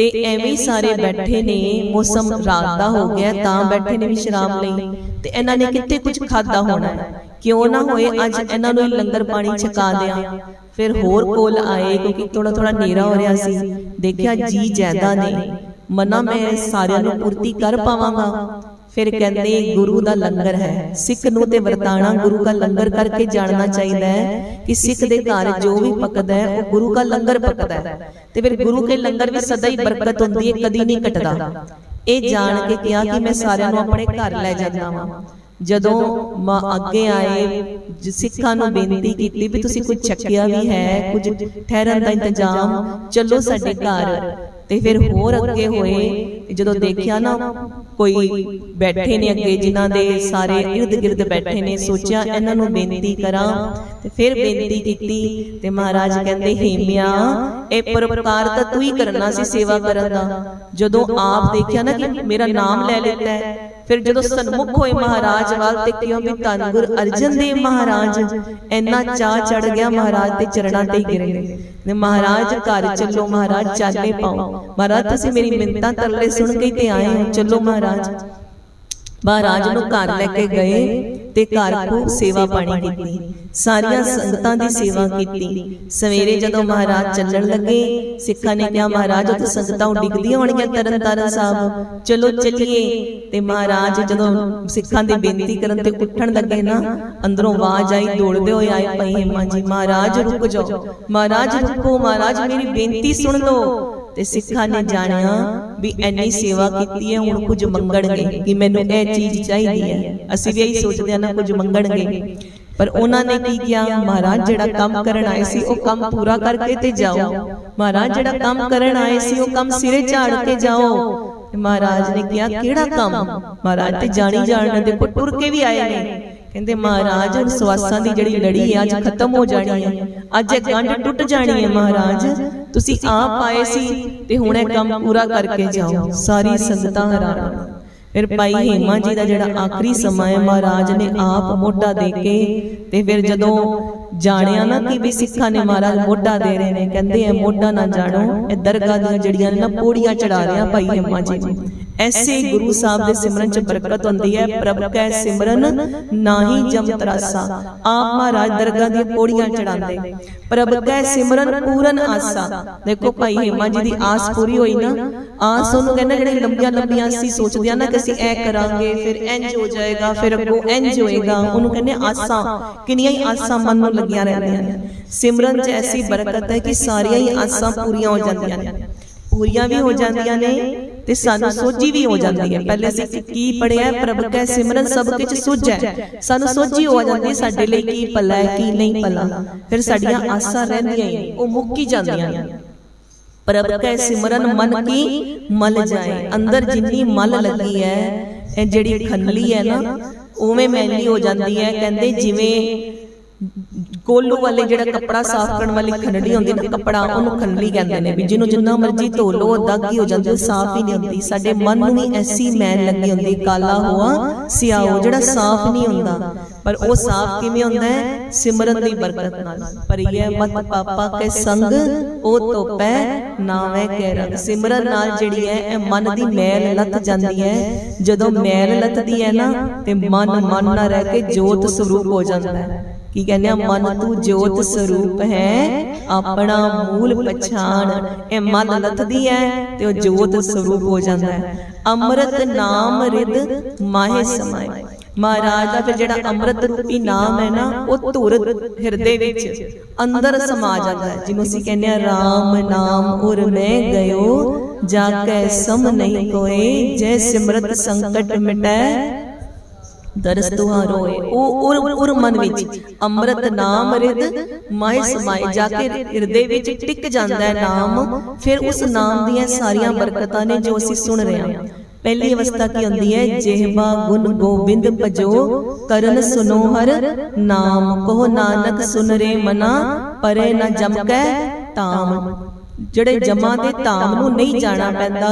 ਤੇ ਐਵੇਂ ਸਾਰੇ ਬੈਠੇ ਨੇ ਮੌਸਮ ਰਾਤ ਦਾ ਹੋ ਗਿਆ ਤਾਂ ਬੈਠੇ ਨੇ ਵਿਸ਼ਰਾਮ ਲਈ। ਤੇ ਇਹਨਾਂ ਨੇ ਕਿੱਥੇ ਕੁਝ ਖਾਦਾ ਹੋਣਾ? ਕਿਉਂ ਨਾ ਹੋਏ ਅੱਜ ਇਹਨਾਂ ਨੂੰ ਲੰਗਰ ਪਾਣੀ ਛਕਾ ਦਿਆਂ। ਫਿਰ ਹੋਰ ਕੋਲ ਆਏ ਕਿਉਂਕਿ ਥੋੜਾ ਥੋੜਾ ਹਨੇਰਾ ਹੋ ਰਿਹਾ ਸੀ। ਦੇਖਿਆ ਜੀ ਜੈਦਾ ਨੇ। ਮਨਾ ਮੈਂ ਸਾਰਿਆਂ ਨੂੰ ਪੂਰਤੀ ਕਰ ਪਾਵਾਂਗਾ। ਫਿਰ ਕਹਿੰਦੇ ਗੁਰੂ ਦਾ ਲੰਗਰ ਹੈ। ਸਿੱਖ ਨੂੰ ਤੇ ਵਰਤਾਣਾ ਗੁਰੂ ਦਾ ਲੰਗਰ ਕਰਕੇ ਜਾਣਨਾ ਚਾਹੀਦਾ ਹੈ ਕਿ ਸਿੱਖ ਦੇ ਘਰ ਜੋ ਵੀ ਪਕਦਾ ਹੈ ਉਹ ਗੁਰੂ ਦਾ ਲੰਗਰ ਪਕਦਾ ਹੈ। ਤੇ ਫਿਰ ਗੁਰੂ ਕੇ ਲੰਗਰ ਵਿੱਚ ਸਦਾ ਹੀ ਬਰਕਤ ਹੁੰਦੀ ਹੈ ਕਦੀ ਨਹੀਂ ਘਟਦਾ। ਇਹ ਜਾਣ ਕੇ ਕਿਹਾ ਕਿ ਮੈਂ ਸਾਰਿਆਂ ਨੂੰ ਆਪਣੇ ਘਰ ਲੈ ਜਾਂਦਾ ਹਾਂ ਜਦੋਂ ਮਾਂ ਅੱਗੇ ਆਏ ਸਿੱਖਾਂ ਨੂੰ ਬੇਨਤੀ ਕੀਤੀ ਵੀ ਤੁਸੀਂ ਕੁਝ ਚੱਕਿਆ ਵੀ ਹੈ ਕੁਝ ਠਹਿਰਨ ਦਾ ਇੰਤਜ਼ਾਮ ਚੱਲੋ ਸਾਡੇ ਘਰ। ਤੇ ਫਿਰ ਹੋਰ ਅੱਗੇ ਹੋਏ ਜਦੋਂ ਦੇਖਿਆ ਨਾ ਕੋਈ ਬੈਠੇ ਨੇ ਅੱਗੇ ਜਿਨ੍ਹਾਂ ਦੇ ਸਾਰੇ ਇਰਦ ਗਿਰਦ ਬੈਠੇ ਨੇ ਸੋਚਿਆ ਇਹਨਾਂ ਨੂੰ ਬੇਨਤੀ ਕਰਾਂ। ਤੇ ਫਿਰ ਬੇਨਤੀ ਕੀਤੀ ਤੇ ਮਹਾਰਾਜ ਕਹਿੰਦੇ ਹੇਮਿਆ ਇਹ ਪਰਉਪਕਾਰ ਤਾਂ ਤੂੰ ਹੀ ਕਰਨਾ ਸੀ ਸੇਵਾ ਕਰਨ ਦਾ। ਜਦੋਂ ਆਪ ਦੇਖਿਆ ਨਾ ਕਿ ਮੇਰਾ ਨਾਮ ਲੈ ਲਿੱਤਾ ਹੈ। ਫਿਰ ਜਦੋਂ ਸਨਮੁਖ ਹੋਏ ਮਹਾਰਾਜ ਵੱਲ ਤੇ ਕਿਉਂ ਵੀ ਧੰਨ ਗੁਰ ਅਰਜਨ ਦੇਵ ਮਹਾਰਾਜ ਇੰਨਾ ਚਾਹ ਚੜ ਗਿਆ ਮਹਾਰਾਜ ਦੇ ਚਰਨਾਂ ਤੇ ਗਿਰ ਗਏ। ਨੇ ਮਹਾਰਾਜ ਘਰ ਚੱਲੋ ਮਹਾਰਾਜ ਚਾਲੇ ਪਾਓ। ਮਹਾਰਾਜ ਤੁਸੀਂ ਮੇਰੀ ਮਿੰਤਾਂ ਤਰਲੇ ਸੁਣ ਕੇ ਤੇ ਆਏ ਹੋ। ਚੱਲੋ ਮਹਾਰਾਜ। ਮਹਾਰਾਜ। ਨੂੰ ਘਰ ਲੈ ਕੇ ਗਏ। ਤੇ ਘਰ ਖੂਬ ਸੇਵਾ ਪਾਣੀ ਕੀਤੀ। ਸਾਰੀਆਂ ਸੰਗਤਾਂ ਦੀ ਸੇਵਾ ਕੀਤੀ। ਸਵੇਰੇ ਜਦੋਂ ਮਹਾਰਾਜ ਚੱਲਣ ਲੱਗੇ, ਸਿੱਖਾਂ ਨੇ ਕਿਹਾ, ਮਹਾਰਾਜ ਉਹ ਸੰਗਤਾਂ ਡਿੱਗਦੀਆਂ ਹੋਣਗੀਆਂ ਤਰਨ ਤਾਰਨ ਸਾਹਿਬ। ਚਲੋ ਚੱਲੀਏ। ਤੇ ਮਹਾਰਾਜ ਜਦੋਂ ਸਿੱਖਾਂ ਦੀ ਬੇਨਤੀ ਕਰਨ ਤੇ ਉੱਠਣ ਲੱਗੇ ਨਾ, ਅੰਦਰੋਂ ਆਵਾਜ਼ ਆਈ, ਦੌੜਦੇ ਹੋਏ ਆਏ, ਭਾਈ ਹਿੰਮਾ ਜੀ, ਮਹਾਰਾਜ, ਰੁਕ ਜਾਓ। ਮਹਾਰਾਜ, ਰੁਕੋ, ਮਹਾਰਾਜ, ਮੇਰੀ ਬੇਨਤੀ ਸੁਣ ਲਓ। ਤੇ ਸਿੱਖਾਂ ਨੇ ਜਾਣਿਆ ਵੀ ਐਨੀ ਸੇਵਾ ਕੀਤੀ ਹੈ ਹੁਣ ਕੁਝ ਮੰਗਣਗੇ। ਕਿ ਮੈਨੂੰ ਇਹ ਚੀਜ਼ ਚਾਹੀਦੀ ਹੈ। ਅਸੀਂ ਵੀ ਇਹੀ ਸੋਚਦੇ ਹਾਂ ਨਾ ਕੁਝ ਮੰਗਣਗੇ। ਪਰ ਉਹਨਾਂ ਨੇ ਕੀ ਕਿਹਾ? ਮਹਾਰਾਜ ਜਿਹੜਾ ਕੰਮ ਕਰਨ ਆਏ ਸੀ ਉਹ ਕੰਮ ਪੂਰਾ ਕਰਕੇ ਤੇ ਜਾਓ। ਮਹਾਰਾਜ ਜਿਹੜਾ ਕੰਮ ਕਰਨ ਆਏ ਸੀ ਉਹ ਕੰਮ ਸਿਰੇ ਝਾੜ ਕੇ ਜਾਓ। ਮਹਾਰਾਜ ਨੇ ਕਿਹਾ ਕਿਹੜਾ ਕੰਮ? ਮਹਾਰਾਜ ਤੇ ਜਾਣੀ ਜਾਣਨ ਦੇ ਟੁਰ ਕੇ ਵੀ ਆਏ ਨੇ। ਕਹਿੰਦੇ ਮਹਾਰਾਜ ਹੁਣ ਸਵਾਸਾਂ ਦੀ ਜਿਹੜੀ ਲੜੀ ਹੈ ਅੱਜ ਖਤਮ ਹੋ ਜਾਣੀ ਹੈ। ਅੱਜ ਇਹ ਗੰਢ ਟੁੱਟ ਜਾਣੀ ਹੈ ਮਹਾਰਾਜ। ਤੁਸੀਂ ਆਪ ਆਏ ਸੀ ਤੇ ਹੁਣ ਇਹ ਕੰਮ ਪੂਰਾ ਕਰਕੇ ਜਾਓ। ਸਾਰੀ ਸੰਗਤਾਂ ਹੈਰਾਨ ਫਿਰ ਭਾਈ ਹੇਮਾ ਜੀ ਦਾ ਜਿਹੜਾ ਆਖਰੀ ਸਮਾਂ ਹੈ ਮਹਾਰਾਜ ਨੇ ਆਪ ਮੋਢਾ ਦੇ ਕੇ ਤੇ ਫਿਰ ਜਦੋਂ ਜਾਣਿਆ ਨਾ ਕਿ ਵੀ ਸਿੱਖਾਂ ਨੇ ਮਹਾਰਾਜ ਮੋਢਾ ਦੇ ਰਹੇ ਨੇ ਕਹਿੰਦੇ ਇਹ ਮੋਢਾ ਨਾ ਜਾਣੋ ਇਹ ਦਰਗਾਹ ਦੀਆਂ ਜਿਹੜੀਆਂ ਨੇ ਨਾ ਪੋੜੀਆਂ ਚੜਾ ਰਿਆ ਭਾਈ ਹੇਮਾ ਜੀ। ਨੂੰ। ਐਸੇ ਗੁਰੂ ਸਾਹਿਬ ਦੇ ਸਿਮਰਨ ਚ ਬਰਕਤ ਹੁੰਦੀ ਹੈ ਪ੍ਰਭ ਕੈ ਸਿਮਰਨ ਨਾਹੀ ਜਮ ਤਰਾਸਾ। ਆਪ ਮਹਾਰਾਜ ਦਰਗਾਹ ਦੀਆਂ ਪੌੜੀਆਂ ਚੜਾਉਂਦੇ ਪ੍ਰਭ ਕੈ ਸਿਮਰਨ ਪੂਰਨ ਆਸਾ। ਦੇਖੋ ਭਾਈ ਹੇਮਾ ਜੀ ਦੀ ਆਸ ਪੂਰੀ ਹੋਈ ਨਾ। ਆਸ ਉਹਨੂੰ ਕਹਿੰਦਾ ਜਿਹੜੇ ਲੰਬੀਆਂ ਲੰਬੀਆਂ ਅਸੀਂ ਸੋਚਦੇ ਆ ਨਾ ਕਿ ਅਸੀਂ ਐ ਕਰਾਂਗੇ ਫਿਰ ਇੰਜ ਹੋ ਜਾਏਗਾ ਫਿਰ ਅੱਗੋਂ ਇੰਜ ਹੋਏਗਾ। ਉਹਨੂੰ ਕਹਿੰਦੇ ਆਸਾਂ। ਕਿੰਨੀਆਂ ਹੀ ਆਸਾਂ ਮਨ ਨੂੰ ਲੱਗੀਆਂ ਰਹਿੰਦੀਆਂ ਨੇ। ਸਿਮਰਨ 'ਚ ਐਸੀ ਬਰਕਤ ਹੈ ਕਿ ਸਾਰੀਆਂ ਹੀ ਆਸਾਂ ਪੂਰੀਆਂ ਹੋ ਜਾਂਦੀਆਂ ਨੇ। ਪੂਰੀਆਂ ਵੀ ਹੋ ਜਾਂਦੀਆਂ ਨੇ ਤੇ ਸਾਨੂੰ ਸੋਝੀ ਵੀ ਹੋ ਜਾਂਦੀ ਹੈ। ਪਹਿਲੇ ਅਸੀਂ ਕੀ ਪੜਿਆ ਪ੍ਰਭ ਕੈ ਸਿਮਰਨ ਸਭ ਕੁਝ ਸੁਝ ਸਾਨੂੰ ਸੋਝੀ ਹੋ ਜਾਂਦੀ ਹੈ ਸਾਡੇ ਲਈ ਕੀ ਭਲਾ ਹੈ ਕੀ ਨਹੀਂ ਭਲਾ। ਫਿਰ ਸਾਡੀਆਂ ਆਸਾਂ ਰਹਿੰਦੀਆਂ ਹੀ ਉਹ ਮੁੱਕੀ ਜਾਂਦੀਆਂ। ਨੇ ਪ੍ਰਭ ਕੈ ਸਿਮਰਨ ਮਨ ਕੀ ਮਲ ਜਾਏ। ਅੰਦਰ ਜਿੰਨੀ ਮਲ ਲੱਗੀ ਹੈ ਇਹ ਜਿਹੜੀ ਖੰਨਲੀ ਹੈ ਨਾ ਉਵੇਂ ਮੈਲੀ ਹੋ ਜਾਂਦੀ ਹੈ। ਕਹਿੰਦੇ ਜਿਵੇਂ ਕੋਲੂ ਵਾਲੇ ਜਿਹੜਾ ਕੱਪੜਾ ਸਾਫ਼ ਕਰਨ ਵਾਲੀ ਖੰਡੜੀ ਹੁੰਦੀ ਨਾ ਕੱਪੜਾ ਉਹਨੂੰ ਖੰਡਲੀ ਕਹਿੰਦੇ ਨੇ ਵੀ ਜਿਹਨੂੰ ਜਿੰਨਾ ਮਰਜ਼ੀ ਧੋ ਲੋ ਉਹ ਦਾਗੀ ਹੋ ਜਾਂਦੀ, ਉਹ ਸਾਫ਼ ਹੀ ਨਹੀਂ ਹੁੰਦੀ। ਸਾਡੇ ਮਨ ਨੂੰ ਵੀ ਐਸੀ ਮੈਲ ਲੱਗੀ ਹੁੰਦੀ, ਕਾਲਾ ਹੋਆ ਸਿਆਹੋ ਜਿਹੜਾ ਸਾਫ਼ ਨਹੀਂ ਹੁੰਦਾ। ਪਰ ਉਹ ਸਾਫ਼ ਕਿਵੇਂ ਹੁੰਦਾ ਹੈ? ਸਿਮਰਨ ਦੀ ਬਰਕਤ ਨਾਲ। ਪਰਿਐ ਮਤ ਪਾਪਾ ਕੇ ਸੰਗ, ਉਹ ਤੋਪੈ ਨਾਵੇਂ ਕਹਿ ਰੰਗ। ਸਿਮਰਨ ਨਾਲ ਜਿਹੜੀ ਹੈ, ਇਹ ਮਨ ਦੀ ਮੈਲ ਲੱਥ ਜਾਂਦੀ ਹੈ। ਜਦੋਂ ਮੈਲ ਲੱਥਦੀ ਹੈ ਨਾ, ਤੇ ਮਨ ਮਨ ਨਾ ਰਹਿ ਕੇ ਜੋਤ ਸਰੂਪ ਹੋ ਜਾਂਦਾ ਹੈ। ਕੀ ਕਹਿੰਦੇ ਆ, ਮਨ ਤੂੰ ਜੋਤ ਸਰੂਪ ਹੈ, ਆਪਣਾ ਮੂਲ ਪਛਾਣ ਇਹ ਮਨ ਲੱਥਦੀ ਹੈ ਤੇ ਉਹ ਜੋਤ ਸਰੂਪ ਹੋ ਜਾਂਦਾ ਹੈ। ਅੰਮ੍ਰਿਤ ਨਾਮ ਰਿਦ ਮਾਹੇ ਸਮਾਏ। ਮਹਾਰਾਜ ਦਾ ਫਿਰ ਜਿਹੜਾ ਅੰਮ੍ਰਿਤ ਰੂਪੀ ਨਾਮ ਹੈ ਨਾ, ਉਹ ਧੁਰ ਹਿਰਦੇ ਵਿੱਚ ਅੰਦਰ ਸਮਾ ਜਾਂਦਾ ਹੈ। ਜਿਹਨੂੰ ਅਸੀਂ ਕਹਿੰਦੇ ਆ RAM ਨਾਮ ਉਰ ਮੈਂ ਗਇਓ ਜਾ ਕੈ ਸਮ ਨਹੀਂ ਕੋਏ, ਜੈ ਸਿਮਰਤ ਸੰਕਟ ਮਿਟੈ ਦਰਸ ਤੁਹਾਰੋ ਉਹ ਉਰ ਉਰ ਮਨ ਵਿੱਚ ਅੰਮ੍ਰਿਤ ਨਾਮ ਰਿਦ ਮਾਇ ਸਮਾਏ ਜਾ ਕੇ ਹਿਰਦੇ ਵਿੱਚ ਟਿਕ ਜਾਂਦਾ ਹੈ ਨਾਮ। ਫਿਰ ਉਸ ਨਾਮ ਦੀਆਂ ਸਾਰੀਆਂ ਬਰਕਤਾਂ ਨੇ ਜੋ ਅਸੀਂ ਸੁਣ ਰਹੇ ਹਾਂ। ਪਹਿਲੀ ਅਵਸਥਾ ਕੀ ਹੁੰਦੀ ਹੈ? ਜਿਹਬਾ ਗੁਣ ਗੋਬਿੰਦ ਭਜੋ, ਕਰਨ ਸੁਨੋ ਹਰ ਨਾਮ। ਕਹੋ ਨਾਨਕ ਸੁਨ ਰੇ ਮਨਾ, ਪਰੇ ਨਾ ਜਮਕੈ ਤਾਮ। ਜਿਹੜੇ ਜਮਾਂ ਦੇ ਧਾਮ ਨੂੰ ਨਹੀਂ ਜਾਣਾ ਪੈਂਦਾ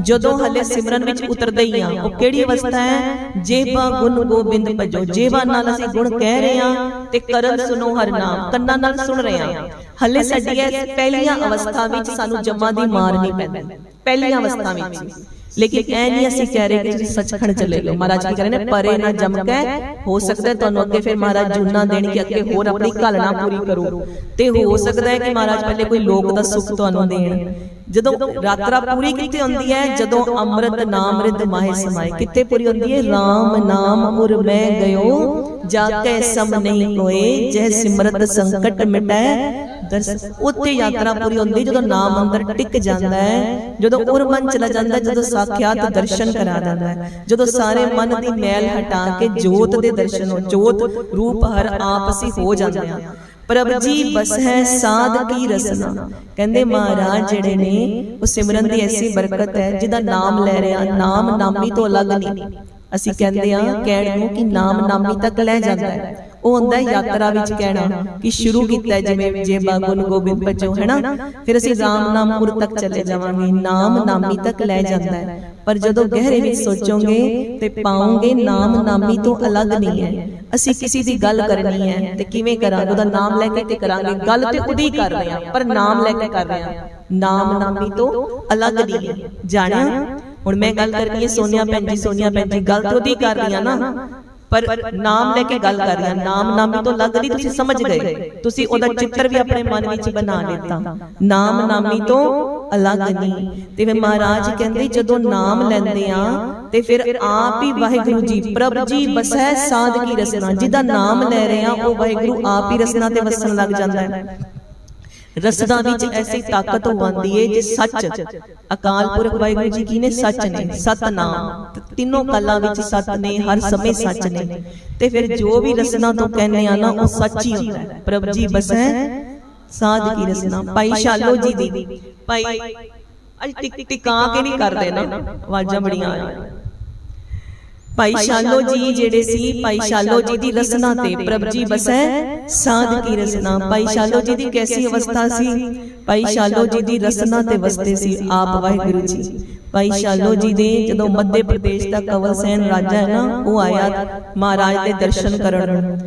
ਜਦੋਂ ਹਲੇ ਸਿਮਰਨ ਵਿੱਚ ਉਤਰਦੇ ਹੀ ਆ ਉਹ ਕਿਹੜੀ ਅਵਸਥਾ ਹੈ? ਜੇਵਾ ਗੁਣ ਗੋਬਿੰਦ ਭਜੋ। ਜੇਵਾ ਨਾਲ ਅਸੀਂ ਗੁਣ ਕਹਿ ਰਹੇ ਆ ਤੇ ਕਰਨ ਸੁਨੋ ਹਰ ਨਾਮ ਕੰਨਾਂ ਨਾਲ ਸੁਣ ਰਹੇ ਆ ਹਲੇ ਸਾਡੀ ਇਹ ਪਹਿਲੀਆਂ ਅਵਸਥਾ ਵਿੱਚ ਸਾਨੂੰ ਜਮਾਂ ਦੀ ਮਾਰ ਨਹੀਂ ਪੈਂਦੀ। ਪਹਿਲੀਆਂ ਅਵਸਥਾ ਵਿੱਚ। ਲੇਕਿਨ ਇਹ ਨਹੀਂ ਅਸੀਂ ਕਹਿ ਰਹੇ ਕਿ ਤੁਸੀਂ ਸੱਚਖੰਡ ਚਲੇ ਜਾਓ ਮਹਾਰਾਜ ਕੀ ਕਹਿੰਦੇ ਨੇ ਪਰੇ ਨਾ ਜਮਕੈ ਹੋ ਸਕਦਾ ਤੁਹਾਨੂੰ ਅੱਗੇ ਫਿਰ ਮਹਾਰਾਜ ਜੂਨਾ ਦੇਣਗੇ ਅੱਗੇ ਹੋਰ ਆਪਣੀ ਘਾਲਣਾ ਪੂਰੀ ਕਰੋ। ਤੇ ਹੋ ਸਕਦਾ ਹੈ ਕਿ ਮਹਾਰਾਜ ਪਹਿਲੇ ਕੋਈ ਲੋਕ ਦਾ ਸੁੱਖ ਤੁਹਾਨੂੰ ਦੇਣ। ਜਦੋਂ ਯਾਤਰਾ ਪੂਰੀ ਕਿੱਥੇ ਹੁੰਦੀ ਹੈ? ਜਦੋਂ ਅੰਮ੍ਰਿਤ ਨਾਮ ਰਿਦ ਮਾਹੇ ਸਮਾਏ। ਕਿੱਥੇ ਪੂਰੀ ਹੁੰਦੀ ਹੈ? RAM ਨਾਮ ਉਰ ਮੈਂ ਗਇਓ। ਜਾ ਕੇ ਸਮ ਨਹੀਂ ਕੋਏ ਜੈ ਸਿਮਰਤ ਸੰਕਟ ਮਿਟੈ। ਦਰਸ ਉੱਤੇ ਯਾਤਰਾ ਪੂਰੀ ਹੁੰਦੀ ਜਦੋਂ ਨਾਮ ਅੰਦਰ ਟਿਕ ਜਾਂਦਾ ਹੈ। ਜਦੋਂ ਉਰ ਮਨ ਚਲਾ ਜਾਂਦਾ ਜਦੋਂ ਸਾਖਿਆਤ ਦਰਸ਼ਨ ਕਰਾ ਦਿੰਦਾ ਹੈ। ਜਦੋਂ ਸਾਰੇ ਮਨ ਦੀ ਮੈਲ ਹਟਾ ਕੇ ਜੋਤ ਦੇ ਦਰਸ਼ਨ ਹੋ ਜੋਤ ਰੂਪ ਹਰ ਆਪ ਅਸੀਂ ਹੋ ਜਾਂਦੇ ਹਾਂ ਪ੍ਰਭ ਜੀ, ਬਸ ਹੈ ਸਾਧ ਕੀ ਰਸਨਾ। ਕਹਿੰਦੇ ਮਹਾਰਾਜ ਜਿਹੜੇ ਨੇ, ਉਹ ਸਿਮਰਨ ਦੀ ਐਸੀ ਬਰਕਤ ਹੈ, ਜਿਹਦਾ ਨਾਮ ਲੈ ਰਿਹਾ ਨਾਮ ਨਾਮੀ ਤੋਂ ਅਲੱਗ ਨਹੀਂ। ਅਸੀਂ ਕਹਿੰਦੇ ਆ ਕਹਿਣ ਨੂੰ ਕਿ ਨਾਮ ਨਾਮੀ ਤੱਕ ਲੈ ਜਾਂਦਾ ਹੈ। ਉਹ ਹੁੰਦਾ ਯਾਤਰਾ ਵਿੱਚ ਕਹਿਣਾ ਕਿ ਸ਼ੁਰੂ ਕੀਤਾ ਜਿਵੇਂ ਜੇ ਬਾਗੁਨ ਗੋਬਿੰਦ ਭਜੋ ਹੈ ਨਾ ਫਿਰ ਅਸੀਂ ਰਾਮ ਨਾਮਪੁਰ ਤੱਕ ਚਲੇ ਜਾਵਾਂਗੇ। ਨਾਮ ਨਾਮੀ ਤੱਕ ਲੈ ਜਾਂਦਾ ਹੈ। ਪਰ ਜਦੋਂ ਗਹਿਰੇ ਵਿੱਚ ਸੋਚੋਗੇ ਤੇ ਪਾਉਂਗੇ ਨਾਮ ਨਾਮੀ ਤੋਂ ਅਲੱਗ ਨਹੀਂ ਹੈ। ਅਸੀਂ ਕਿਸੇ ਦੀ ਗੱਲ ਕਰਨੀ ਹੈ ਤੇ ਕਿਵੇਂ ਕਰਾਂਗੇ? ਉਹਦਾ ਨਾਮ ਲੈ ਕੇ ਤੇ ਕਰਾਂਗੇ। ਗੱਲ ਤੇ ਉਹਦੀ ਕਰ ਰਹੇ ਹਾਂ ਪਰ ਨਾਮ ਲੈ ਕੇ ਕਰ ਰਹੇ ਹਾਂ। ਨਾਮ ਨਾਮੀ ਤੋਂ ਅਲੱਗ ਨਹੀਂ ਹੈ ਜਾਣਿਆ ਹੁਣ ਮੈਂ ਗੱਲ ਕਰਨੀ ਹੈ ਸੋਨੀਆ ਭੈਣ ਜੀ, ਸੋਨੀਆ ਭੈਣ ਜੀ, ਗੱਲ ਤੇ ਉਹਦੀ ਕਰ ਰਹੀ ਨਾ। ਪਰ ਨਾਮ ਲੈ ਕੇ ਗੱਲ ਕਰ ਰਹੀ ਨਾਮ ਨਾਮੀ ਤੋਂ ਲੱਗ ਨਹੀਂ ਤੁਸੀਂ ਸਮਝ ਗਏ। ਤੁਸੀਂ ਉਹਦਾ ਚਿੱਤਰ ਵੀ ਆਪਣੇ ਮਨ ਵਿੱਚ ਬਣਾ ਲਿੱਤਾ। ਨਾਮ ਨਾਮੀ ਤੋਂ ਅਲੱਗ ਨਹੀਂ। ਤੇ ਫਿਰ ਮਹਾਰਾਜ ਕਹਿੰਦੇ, ਜਦੋਂ ਨਾਮ ਲੈਂਦੇ ਆ, ਤੇ ਫਿਰ ਆਪ ਹੀ ਵਾਹਿਗੁਰੂ ਜੀ, ਪ੍ਰਭ ਜੀ ਬਸੈ ਸਾਧ ਕੀ ਰਸਨਾ। ਜਿਹਦਾ ਨਾਮ ਲੈ ਰਹੇ ਆ, ਉਹ ਵਾਹਿਗੁਰੂ ਆਪ ਹੀ ਰਸਨਾ ਤੇ ਵਸਣ ਲੱਗ ਜਾਂਦਾ ਹੈ। ਰਸਨਾ ਵਿੱਚ ਐਸੀ ਤਾਕਤ ਹੋਵੰਦੀ ਏ ਜੇ ਸੱਚ। ਅਕਾਲ ਪੁਰਖ ਵਾਹਿਗੁਰੂ ਜੀ ਕੀ ਨੇ ਸੱਚ ਨੇ ਸਤਨਾਮ ਤਿੰਨੋਂ ਕਾਲਾਂ ਵਿੱਚ ਸਤ ਨੇ ਹਰ ਸਮੇਂ ਸੱਚ ਨੇ। ਤੇ ਫਿਰ ਜੋ ਵੀ ਰਸਨਾ ਤੋਂ ਕਹਿੰਦੇ ਆ ਨਾ ਉਹ ਸੱਚ ਹੀ ਹੁੰਦਾ ਹੈ ਪ੍ਰਭ ਜੀ ਬਸੈ ਸਾਧ ਕੀ ਰਸਨਾ ਭਾਈ ਸ਼ਾਲੋ ਜੀ ਦੀ। ਭਾਈ ਅੱਜ ਟਿਕ ਟਿਕਾਂ ਕੇ ਨਹੀਂ ਕਰਦੇ ਨਾ ਆਵਾਜ਼ਾਂ ਬੜੀਆਂ ਆ ਭਾਈ ਸ਼ਾਲੋ ਜੀ ਜਿਹੜੇ ਸੀ ਭਾਈ ਸ਼ਾਲੋ ਜੀ ਦੀ ਰਸਨਾ ਤੇ ਪ੍ਰਭ ਜੀ ਬਸੈ ਸਾਧ ਕੀ ਰਸਨਾ ਭਾਈ ਸ਼ਾਲੋ ਜੀ ਦੀ ਕੈਸੀ ਅਵਸਥਾ ਸੀ? ਭਾਈ ਸ਼ਾਲੋ ਜੀ ਦੀ ਰਸਨਾ ਤੇ ਵਸਦੇ ਸੀ ਆਪ ਵਾਹਿਗੁਰੂ ਜੀ। ਭਾਈ ਸ਼ਾਲੋ ਜੀ ਦੇ ਜਦੋਂ ਮੱਧ ਪ੍ਰਦੇਸ਼ ਦਾ ਕਵਲ ਸੈਨ ਰਾਜਾ ਹੈ ਨਾ ਉਹ ਆਇਆ ਮਹਾਰਾਜ ਦੇ ਦਰਸ਼ਨ ਕਰਨ।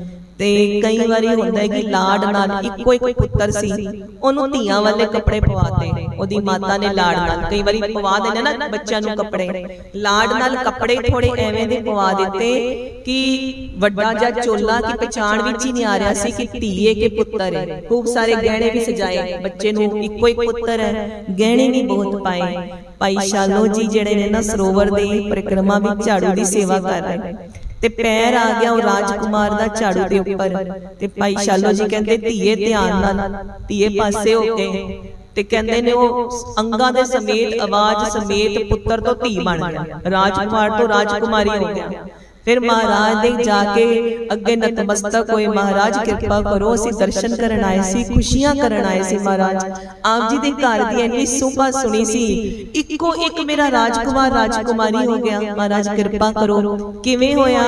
ਤੇ ਕਈ ਵਾਰੀ ਹੁੰਦਾ ਹੈ ਕਿ ਲਾੜ ਨਾਲ ਇੱਕੋ ਇੱਕ ਪੁੱਤਰ ਸੀ, ਉਹਨੂੰ ਧੀਆਂ ਵਾਲੇ ਕੱਪੜੇ ਪਵਾਤੇ, ਉਹਦੀ ਮਾਤਾ ਨੇ ਲਾੜ ਨਾਲ, ਕਈ ਵਾਰੀ ਪਵਾ ਦਿੰਦੇ ਨਾ ਬੱਚਿਆਂ ਨੂੰ ਕੱਪੜੇ। ਲਾੜ ਨਾਲ ਕੱਪੜੇ ਥੋੜੇ ਐਵੇਂ ਦੇ ਪਵਾ ਦਿੱਤੇ ਕਿ ਵੱਡਾ ਜਾਂ ਚੋਲਾ ਕਿ ਪਛਾਣ ਵਿੱਚ ਹੀ ਨਹੀਂ ਆ ਰਿਹਾ ਸੀ ਕਿ ਧੀਏ ਕੇ ਪੁੱਤਰ ਹੈ। ਖੂਬ ਸਾਰੇ ਗਹਿਣੇ ਵੀ ਸਜਾਏ, ਬੱਚੇ ਨੂੰ ਇੱਕੋ ਇੱਕ ਪੁੱਤਰ ਹੈ। ਗਹਿਣੇ ਵੀ ਬਹੁਤ ਪਾਏ। ਭਾਈ ਸ਼ਾਲੋ ਜੀ ਜਿਹੜੇ ਨੇ ਨਾ ਸਰੋਵਰ ਦੇ ਪਰਿਕਰਮਾ ਵਿੱਚ ਝਾੜੂ ਦੀ ਸੇਵਾ ਕਰ ਰਹੇ ਤੇ ਪੈਰ ਆ ਗਿਆ ਉਹ ਰਾਜਕੁਮਾਰ ਦਾ ਝਾੜੂ ਦੇ ਉੱਪਰ। ਤੇ ਭਾਈ ਸ਼ਾਲੋ ਜੀ ਕਹਿੰਦੇ ਧੀਏ ਧਿਆਨ ਨਾਲ ਧੀਏ ਪਾਸੇ ਹੋ ਕੇ। ਤੇ ਕਹਿੰਦੇ ਨੇ ਉਹ ਅੰਗਾਂ ਦੇ ਸਮੇਤ ਆਵਾਜ਼ ਸਮੇਤ ਪੁੱਤਰ ਤੋਂ ਧੀ ਬਣ ਗਿਆ। ਰਾਜਕੁਮਾਰ ਤੋਂ ਰਾਜਕੁਮਾਰੀ ਹੋ ਗਿਆ। ਫਿਰ ਮਹਾਰਾਜ ਦੇ ਜਾ ਕੇ ਅੱਗੇ ਨਤਮਸਤਕ ਹੋਏ ਮਹਾਰਾਜ ਕਿਰਪਾ ਕਰੋ ਅਸੀਂ ਦਰਸ਼ਨ ਕਰਨ ਆਏ ਸੀ ਖੁਸ਼ੀਆਂ ਕਰਨ ਆਏ ਸੀ ਮਹਾਰਾਜ ਆਪ ਜੀ ਦੇ ਘਰ ਦੀ ਇੰਨੀ ਸੋਭਾ ਸੁਣੀ ਸੀ ਇੱਕੋ ਇੱਕ ਮੇਰਾ ਰਾਜਕੁਮਾਰ ਰਾਜਕੁਮਾਰੀ ਹੋ ਗਿਆ ਮਹਾਰਾਜ ਕਿਰਪਾ ਕਰੋ ਕਿਵੇਂ ਹੋਇਆ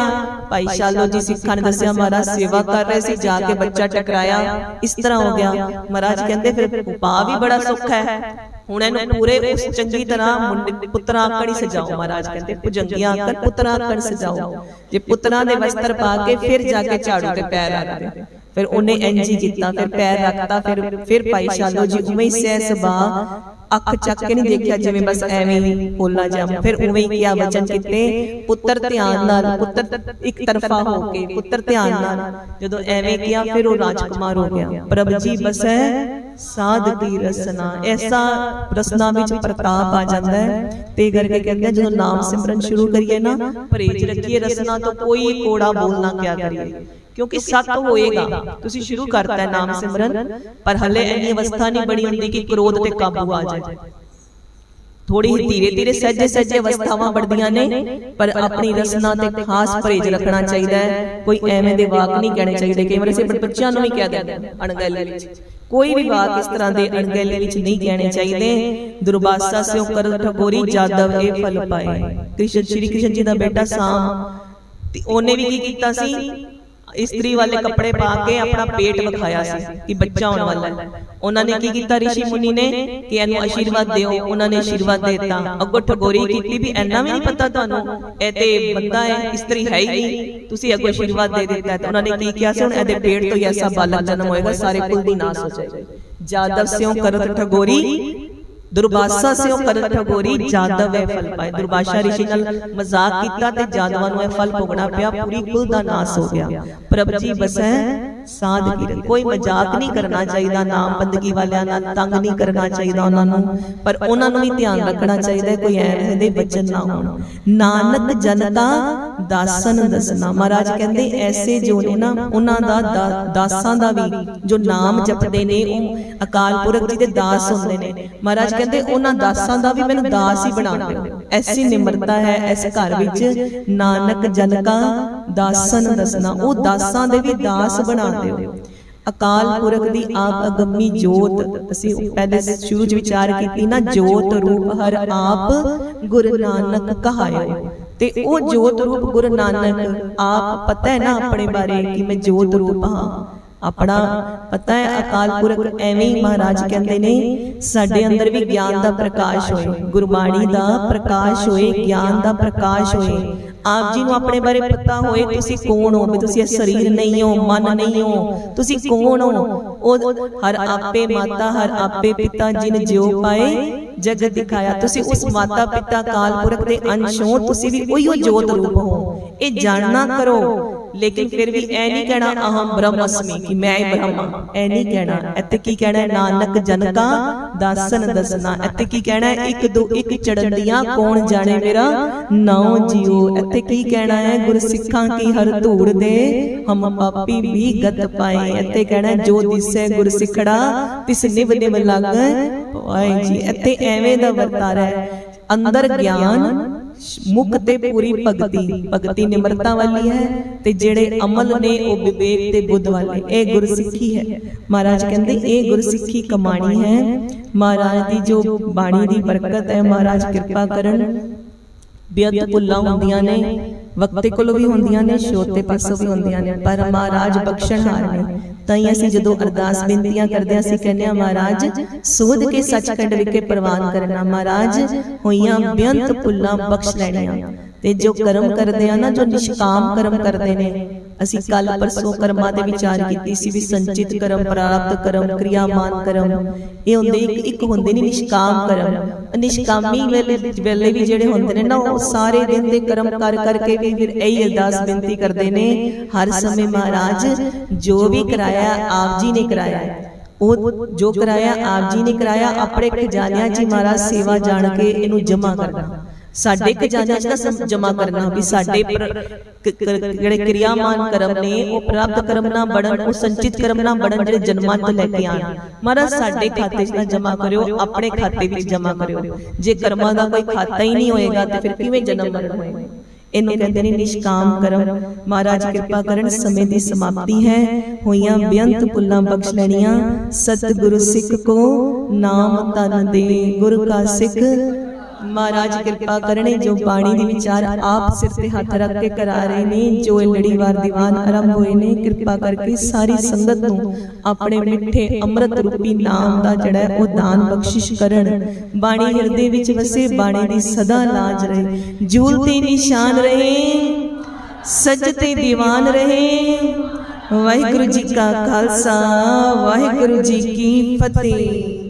ਭਾਈ ਸ਼ਾਲੋ ਜੀ ਸਿੱਖਾਂ ਨੇ ਦੱਸਿਆ ਮਹਾਰਾਜ ਸੇਵਾ ਕਰ ਰਹੇ ਸੀ ਜਾ ਕੇ ਬੱਚਾ ਟਕਰਾਇਆ ਇਸ ਤਰ੍ਹਾਂ ਹੋ ਗਿਆ ਮਹਾਰਾਜ ਕਹਿੰਦੇ ਫਿਰ ਉਪਾਅ ਵੀ ਬੜਾ ਸੌਖਾ ਹੈ ਹੁਣ ਇਹਨੂੰ ਪੂਰੇ ਉਸ ਚੰਗੀ ਤਰ੍ਹਾਂ ਮੁੰਡੇ ਪੁੱਤਰਾਂ ਹੀ ਸਜਾਓ ਮਹਾਰਾਜ ਕਹਿੰਦੇ ਭੁਜੰਗੀਆਂ ਆਕੜ ਪੁੱਤਰਾਂ ਆਕੜ ਸਜਾਓ। ਜੇ ਪੁੱਤਰਾਂ ਦੇ ਵਸਤਰ ਪਾ ਕੇ ਫਿਰ ਜਾ ਕੇ ਝਾੜੂ ਤੇ ਪੈਰ ਰੱਖਦੇ। ਫਿਰ ਉਹਨੇ ਇੰਜ ਹੀ ਕੀਤਾ ਫਿਰ ਪੈਰ ਰੱਖਤਾ ਫਿਰ ਫਿਰ ਭਾਈ ਸ਼ਾਲੋ ਜੀ ਉਵੇਂ ਹੀ ਸਹਿ ਸੁਭਾ ਅੱਖ ਚੱਕ ਕੇ ਨਹੀਂ ਦੇਖਿਆ ਜਿਵੇਂ ਬਸ ਐਵੇਂ ਹੀ ਬੋਲਣਾ ਜਾਂ ਫਿਰ ਉਵੇਂ ਹੀ ਕਿਹਾ ਵਚਨ ਕੀਤੇ ਪੁੱਤਰ ਧਿਆਨ ਨਾਲ ਪੁੱਤਰ ਇੱਕ ਤਰਫਾ ਹੋ ਕੇ ਪੁੱਤਰ ਧਿਆਨ ਨਾਲ। ਜਦੋਂ ਐਵੇਂ ਕਿਹਾ ਫਿਰ ਉਹ ਰਾਜਕੁਮਾਰ ਹੋ ਗਿਆ। ਪ੍ਰਭ ਜੀ ਬਸੈ ਸਾਧ ਕੀ ਰਸਨਾ। ਐਸਾ ਰਸਨਾ ਵਿੱਚ ਪ੍ਰਤਾਪ ਆ ਜਾਂਦਾ ਹੈ। ਤੇ ਕਰਕੇ ਕਹਿੰਦੇ ਜਦੋਂ ਨਾਮ ਸਿਮਰਨ ਸ਼ੁਰੂ ਕਰੀਏ ਨਾ ਪਰਹੇਜ ਰੱਖੀਏ ਰਸਨਾ ਤੋਂ ਕੋਈ ਕੋੜਾ ਬੋਲਣਾ ਕਿਆ ਕਰੀਏ। ਕਿਉਂਕਿ ਸਤ ਹੋਏਗਾ। ਤੁਸੀਂ ਸ਼ੁਰੂ ਕਰਤਾ ਨਾਮ ਸਿਮਰਨ ਪਰ ਹਲੇ ਇੰਨੀ ਅਵਸਥਾ ਨਹੀਂ ਬਣੀ ਹੁੰਦੀ ਕਿ ਕ੍ਰੋਧ ਤੇ ਕਾਬੂ ਆ ਜਾਏ। ਥੋੜੀ ਹੀ ਧੀਰੇ ਧੀਰੇ ਸਹਿਜੇ ਸਹਿਜੇ ਅਵਸਥਾਵਾਂ बढ़ਦੀਆਂ ਨੇ ਪਰ ਆਪਣੀ ਰਸਨਾ ਤੇ ਖਾਸ ਪਰਹੇਜ ਰੱਖਣਾ ਚਾਹੀਦਾ ਹੈ। ਕੋਈ ਐਵੇਂ ਦੇ ਵਾਕ ਨਹੀਂ ਕਹਿਣੇ ਚਾਹੀਦੇ। ਕਈ ਵਾਰ ਅਸੀਂ ਆਪਣੇ ਬੱਚਿਆਂ ਨੂੰ ਵੀ ਕਹਿ ਦਿੰਦੇ ਅਣਗਹਿਲੀ ਵਿੱਚ ਕੋਈ ਵੀ ਵਾਕ ਇਸ ਤਰ੍ਹਾਂ ਦੇ ਅਣਗਹਿਲੀ ਵਿੱਚ ਨਹੀਂ ਕਹਿਣੇ ਚਾਹੀਦੇ ਦੁਰਵਾਸਾ ਸਿਓ ਕਰ ਠਗੋਰੀ ਜਾਦਵ ਇਹ ਫਲ ਪਾਏ ਕ੍ਰਿਸ਼ਨ ਸ਼੍ਰੀ ਕ੍ਰਿਸ਼ਨ ਜੀ ਦਾ ਬੇਟਾ ਸਾਮ ਤੇ ਉਹਨੇ ਵੀ ਕੀ ਕੀਤਾ ਸੀ ਇਸਤਰੀ ਵਾਲੇ ਕੱਪੜੇ ਪਾ ਕੇ ਆਪਣਾ ਪੇਟ ਵਿਖਾਇਆ ਸੀ ਕਿ ਬੱਚਾ ਹੋਣ ਵਾਲਾ ਹੈ। ਉਹਨਾਂ ਨੇ ਕੀ ਕੀਤਾ ਰਿਸ਼ੀ ਮੁਨੀ ਨੇ ਕਿ ਇਹਨੂੰ ਆਸ਼ੀਰਵਾਦ ਦਿਓ ਉਹਨਾਂ ਨੇ ਆਸ਼ੀਰਵਾਦ ਦਿੱਤਾ। ਅੱਗੋਂ ਠਗੋਰੀ ਕੀਤੀ ਵੀ ਐਨਾ ਵੀ ਨਹੀਂ ਪਤਾ ਤੁਹਾਨੂੰ ਇਹ ਤੇ ਬੰਦਾ ਹੈ ਇਸਤਰੀ ਹੈ ਹੀ ਨਹੀਂ। ਤੁਸੀਂ ਅੱਗੋਂ ਆਸ਼ੀਰਵਾਦ ਦੇ ਦਿੱਤਾ ਤਾਂ ਉਹਨਾਂ ਨੇ ਕੀ ਕਿਹਾ ਸੀ? ਹੁਣ ਇਹਦੇ ਪੇਟ ਤੋਂ ਹੀ ਐਸਾ ਬਾਲਕ ਜਨਮ ਹੋਏਗਾ ਸਾਰੇ ਕੁਲ ਦੀ ਨਾਸ ਹੋ ਜਾਏਗਾ। ਜਾਦਵ ਸਿਓ ਕਰਤ ਠਗੋਰੀ ਦੁਰਵਾਸਾ ਸਿਓ ਕਰਤ ਠਗੋਰੀ ਜਾਦਵ ਇਹ ਫਲ ਪਾਏ। ਦੁਰਵਾਸਾ ਰਿਸ਼ੀ ਨਾਲ ਮਜ਼ਾਕ ਕੀਤਾ ਤੇ ਜਾਦਵਾਂ ਨੂੰ ਇਹ ਫਲ ਭੋਗਣਾ ਪਿਆ ਪੂਰੀ ਕੁਲ ਦਾ ਨਾਸ ਹੋ ਗਿਆ। ਪ੍ਰਭ ਜੀ ਬਸੈ। ਸਾਧ ਕੀਰਤ ਕੋਈ ਮਜ਼ਾਕ ਨਹੀਂ ਕਰਨਾ ਚਾਹੀਦਾ ਨਾਮ ਬੰਦਗੀ ਵਾਲਿਆਂ ਨਾਲ ਤੰਗ ਨਹੀਂ ਕਰਨਾ ਚਾਹੀਦਾ ਉਹਨਾਂ ਨੂੰ। ਪਰ ਉਹਨਾਂ ਨੂੰ ਵੀ ਧਿਆਨ ਰੱਖਣਾ ਚਾਹੀਦਾ ਕੋਈ ਐਵੇਂ ਦੇ ਬਚਨ ਨਾ ਹੋਣ। ਨਾਨਕ ਜਨਤਾ ਦਾਸਨ ਦਸਨਾ ਮਹਾਰਾਜ ਕਹਿੰਦੇ ਐਸੇ ਜੋ ਨੇ ਨਾ ਉਹਨਾਂ ਦਾ ਦਾਸਾਂ ਦਾ ਵੀ ਜੋ ਨਾਮ ਜਪਦੇ ਨੇ ਉਹ ਅਕਾਲ ਪੁਰਖ ਜੀ ਦੇ ਦਾਸ ਹੁੰਦੇ ਨੇ। ਮਹਾਰਾਜ ਕਹਿੰਦੇ ਉਹਨਾਂ ਦਾਸਾਂ ਦਾ ਵੀ ਮੈਨੂੰ ਦਾਸ ਹੀ ਬਣਾ ਦਿਓ ਐਸੀ ਨਿਮਰਤਾ ਹੈ ਇਸ ਘਰ ਵਿੱਚ ਨਾਨਕ ਜਨਕਾ ਦਾਸਨ ਦਸਨਾ ਉਹ ਦਾਸਾਂ ਦੇ ਵੀ ਦਾਸ ਬਣਾ ਦਿਓ। ਅਕਾਲ ਪੁਰਖ ਦੀ ਆਪ ਅਗੰਮੀ ਜੋਤ, ਅਸੀਂ ਪਹਿਲੇ ਸ਼ੁਰੂ ਚ ਵਿਚਾਰ ਕੀਤੀ ਨਾ, ਜੋਤ ਰੂਪ ਹਰ ਆਪ ਗੁਰੂ ਨਾਨਕ ਕਹਾਇਓ। ਤੇ ਉਹ ਜੋਤ ਰੂਪ ਗੁਰੂ ਨਾਨਕ ਆਪ ਪਤਾ ਹੈ ਨਾ ਆਪਣੇ ਬਾਰੇ ਕਿ ਮੈਂ ਜੋਤ ਰੂਪ ਹਾਂ। ਆਪਣਾ ਪਤਾ ਹੈ, ਅਕਾਲ ਪੁਰਖ ਐਵੇਂ ਹੀ ਮਹਾਰਾਜ ਕਹਿੰਦੇ ਨੇ, ਸਾਡੇ ਅੰਦਰ ਵੀ ਗਿਆਨ ਦਾ ਪ੍ਰਕਾਸ਼ ਹੋਏ, ਗੁਰਬਾਣੀ ਦਾ ਪ੍ਰਕਾਸ਼ ਹੋਏ, ਗਿਆਨ ਦਾ ਪ੍ਰਕਾਸ਼ ਹੋਏ। ਆਪ ਜੀ ਨੂੰ ਆਪਣੇ ਬਾਰੇ ਪਤਾ ਹੋਏ, ਤੁਸੀਂ ਕੌਣ ਹੋ? ਵੀ ਤੁਸੀਂ ਇਹ ਸਰੀਰ ਨਹੀਂ ਹੋ, ਮਨ ਨਹੀਂ ਹੋ, ਤੁਸੀਂ ਕੌਣ ਹੋ? ਉਹ ਹਰ ਆਪੇ ਮਾਤਾ, ਹਰ ਆਪੇ ਪਿਤਾ ਜਿਨ ਜਿਉ ਪਾਏ, ਜਗਤ ਦਿਖਾਇਆ। ਤੁਸੀਂ ਉਸ ਮਾਤਾ ਪਿਤਾ ਕਾਲ ਪੁਰਖ ਦੇ ਅੰਸ਼ ਹੋ, ਤੁਸੀਂ ਵੀ ਉਹੀ ਜੋਤ ਰੂਪ ਹੋ। ਇਹ ਜਾਣਨਾ ਕਰੋ ਲੇਕਿਨ ਫਿਰ ਵੀ ਐ ਨਹੀਂ ਕਹਿਣਾ ਅਹੰ ਬ੍ਰਹਮਸਮੀ ਕਿ ਮੈਂ ਹੀ ਬ੍ਰਹਮ। ਐ ਨਹੀਂ ਕਹਿਣਾ, ਇੱਥੇ ਕੀ ਕਹਿਣਾ ਨਾਨਕ ਜਨਕਾ ਦਾਸਨ ਦਸਨਾ। ਇੱਥੇ ਕੀ ਕਹਿਣਾ ਇੱਕ ਦੋ ਇੱਕ ਚੜੰਦੀਆਂ ਕੌਣ ਜਾਣੇ ਮੇਰਾ? ਨਾਉ ਜਿਉ ਇੱਥੇ ਕੀ ਕਹਿਣਾ ਹੈ? ਗੁਰਸਿੱਖਾਂ ਕੀ ਹਰ ਧੂੜ ਦੇ? ਹਮ ਪਾਪੀ ਵੀ ਗਤ ਪਾਏ। ਇੱਥੇ ਕਹਿਣਾ ਜੋ ਦਿਸੈ ਗੁਰਸਿੱਖੜਾ ਤਿਸ ਨਿਵ ਨਿਵ ਲਾਗੈ। ਪਾਏ ਜੀ, ਇੱਥੇ ਐਵੇਂ ਦਾ ਵਰਤਾਰਾ ਹੈ। ਅੰਦਰ ਗਿਆਨ ਮੁਖ ਤੇ ਪੂਰੀ ਭਗਤੀ ਭਗਤੀ ਨਿਮਰਤਾ ਵਾਲੀ ਹੈ ਤੇ ਜਿਹੜੇ ਅਮਲ ਨੇ ਉਹ ਵਿਵੇਕ ਤੇ ਬੁੱਧ ਵਾਲੇ। ਇਹ ਗੁਰਸਿੱਖੀ ਹੈ। ਮਹਾਰਾਜ ਕਹਿੰਦੇ, ਇਹ ਗੁਰਸਿੱਖੀ ਕਮਾਣੀ ਹੈ। ਮਹਾਰਾਜ ਦੀ ਜੋ ਬਾਣੀ ਦੀ ਬਰਕਤ ਹੈ, ਮਹਾਰਾਜ ਕਿਰਪਾ ਕਰਨ। ਬੇਅਦ ਭੁੱਲਾਂ ਹੁੰਦੀਆਂ ਨੇ, ਵਕਤੇ ਕੋਲੋਂ ਵੀ ਹੁੰਦੀਆਂ ਨੇ ਸ਼ੋਤੇ ਪਾਸੋਂ ਵੀ ਹੁੰਦੀਆਂ ਨੇ, ਪਰ ਮਹਾਰਾਜ ਬਖਸ਼ਣਹਾਰ ਨੇ। ਤਾਂ ਹੀ ਅਸੀਂ ਜਦੋਂ ਅਰਦਾਸ ਬੇਨਤੀਆਂ ਕਰਦੇ ਹਾਂ, ਅਸੀਂ ਕਹਿੰਦੇ ਹਾਂ, ਮਹਾਰਾਜ, ਸੋਧ ਕੇ ਸੱਚਖੰਡ ਵਿਖੇ ਪ੍ਰਵਾਨ ਕਰਨਾ। ਮਹਾਰਾਜ, ਹੋਈਆਂ ਬੇਅੰਤ ਭੁੱਲਾਂ ਬਖਸ਼ ਲੈਣੀਆਂ। ਤੇ ਜੋ ਕਰਮ ਕਰਦੇ ਆ ਨਾ, ਜੋ ਨਿਸ਼ਕਾਮ ਕਰਮ ਕਰਦੇ ਨੇ ਅਸੀਂ ਕੱਲ ਪਰਸੋਂ ਕਰਮਾਂ ਦੇ ਵਿਚਾਰ ਕੀਤੀ ਸੀ ਵੀ ਸੰਚਿਤ ਕਰਮ ਪ੍ਰਾਰਬਧ ਕਰਮ ਕਿਰਿਆਮਾਨ ਕਰਮ। ਇਹ ਹੁੰਦੇ ਇੱਕ ਇੱਕ ਹੁੰਦੇ ਨੇ ਨਿਸ਼ਕਾਮ ਕਰਮ। ਨਿਸ਼ਕਾਮੀ ਵੇਲੇ ਵੇਲੇ ਵੀ ਜਿਹੜੇ ਹੁੰਦੇ ਨੇ ਨਾ ਉਹ ਸਾਰੇ ਦਿਨ ਦੇ ਕਰਮ ਕਰ ਕਰਕੇ ਵੀ ਫਿਰ ਇਹੀ ਅਰਦਾਸ ਬੇਨਤੀ ਕਰਦੇ ਨੇ ਹਰ ਸਮੇਂ ਮਹਾਰਾਜ ਜੋ ਵੀ ਕਰਾਇਆ ਆਪ ਜੀ ਨੇ ਕਰਾਇਆ। ਉਹ ਜੋ ਕਰਾਇਆ ਆਪ ਜੀ ਨੇ ਕਰਾਇਆ ਆਪਣੇ ਖਜ਼ਾਨਿਆਂ ਹੀ ਮਹਾਰਾਜ ਸੇਵਾ ਜਾਣ ਕੇ ਇਹਨੂੰ ਜਮ੍ਹਾਂ ਕਰਨਾ। ਸਾਡੇ ਖਜ਼ਾਨਿਆਂ 'ਚ ਨਾ ਜਮ੍ਹਾਂ ਕਰਨਾ ਵੀ ਸਾਡੇ ਜਿਹੜੇ ਕਿਰਿਆਮਾਨ ਕਰਮ ਨੇ ਉਹ ਪ੍ਰਾਪਤ ਕਰਮ ਨਾ ਬਣਨ ਉਹ ਸੰਚਿਤ ਕਰਮ ਨਾ ਬਣਨ ਜਿਹੜੇ ਜਨਮਾਂ ਤੋਂ ਲੈ ਕੇ ਆਣ ਮਹਾਰਾਜ ਸਾਡੇ ਖਾਤੇ 'ਚ ਨਾ ਜਮ੍ਹਾਂ ਕਰਿਓ ਆਪਣੇ ਖਾਤੇ ਵਿੱਚ ਜਮ੍ਹਾਂ ਕਰਿਓ। ਜੇ ਕਰਮਾਂ ਦਾ ਕੋਈ ਖਾਤਾ ਹੀ ਨਹੀਂ ਹੋਏਗਾ ਤੇ ਫਿਰ ਕਿਵੇਂ ਜਨਮ ਮਰਨ ਹੋਏਗਾ? ਇਹਨੂੰ ਕਹਿੰਦੇ ਨੇ ਨਿਸ਼ਕਾਮ ਕਰਮ। ਮਹਾਰਾਜ ਕਿਰਪਾ ਕਰਨ ਸਮੇਂ ਦੀ ਸਮਾਪਤੀ ਹੈ। ਹੋਈਆਂ ਬੇਅੰਤ ਪੁੱਲਾਂ ਬਖਸ਼ ਲੈਣੀਆਂ ਸਤਿਗੁਰੂ ਸਿੱਖ ਕੋ ਨਾਮ ਤਨ ਦੇ ਗੁਰ ਕਾ ਸਿੱਖ ਮਹਾਰਾਜ ਕਿਰਪਾ ਕਰਨੇ ਜੋ ਬਾਣੀ ਦੇ ਵਿਚਾਰ ਆਪ ਸਿਰ ਤੇ ਹੱਥ ਰੱਖ ਕੇ ਕਰਾ ਰਹੇ ਨੇ, ਜੋ ਇਹ ਲੜੀਵਾਰ ਦੀਵਾਨ ਆਰੰਭ ਹੋਏ ਨੇ, ਕਿਰਪਾ ਕਰਕੇ ਸਾਰੀ ਸੰਗਤ ਨੂੰ ਆਪਣੇ ਮਿੱਠੇ ਅੰਮ੍ਰਿਤ ਰੂਪੀ ਨਾਮ ਦਾ ਜਿਹੜਾ ਉਹ ਦਾਨ ਬਖਸ਼ਿਸ਼ ਕਰਨ। ਬਾਣੀ ਹਿਰਦੇ ਵਿੱਚ ਵਸੇ, ਬਾਣੀ ਦੀ ਸਦਾ ਲਾਜ ਰਹੇ। ਜੂਲ ਤੇ ਨਿਸ਼ਾਨ ਰਹੇ ਸੱਚ ਤੇ ਦੀਵਾਨ ਰਹੇ। ਵਾਹਿਗੁਰੂ ਜੀ ਕਾ ਖਾਲਸਾ, ਵਾਹਿਗੁਰੂ ਜੀ ਕੀ ਫਤਿਹ।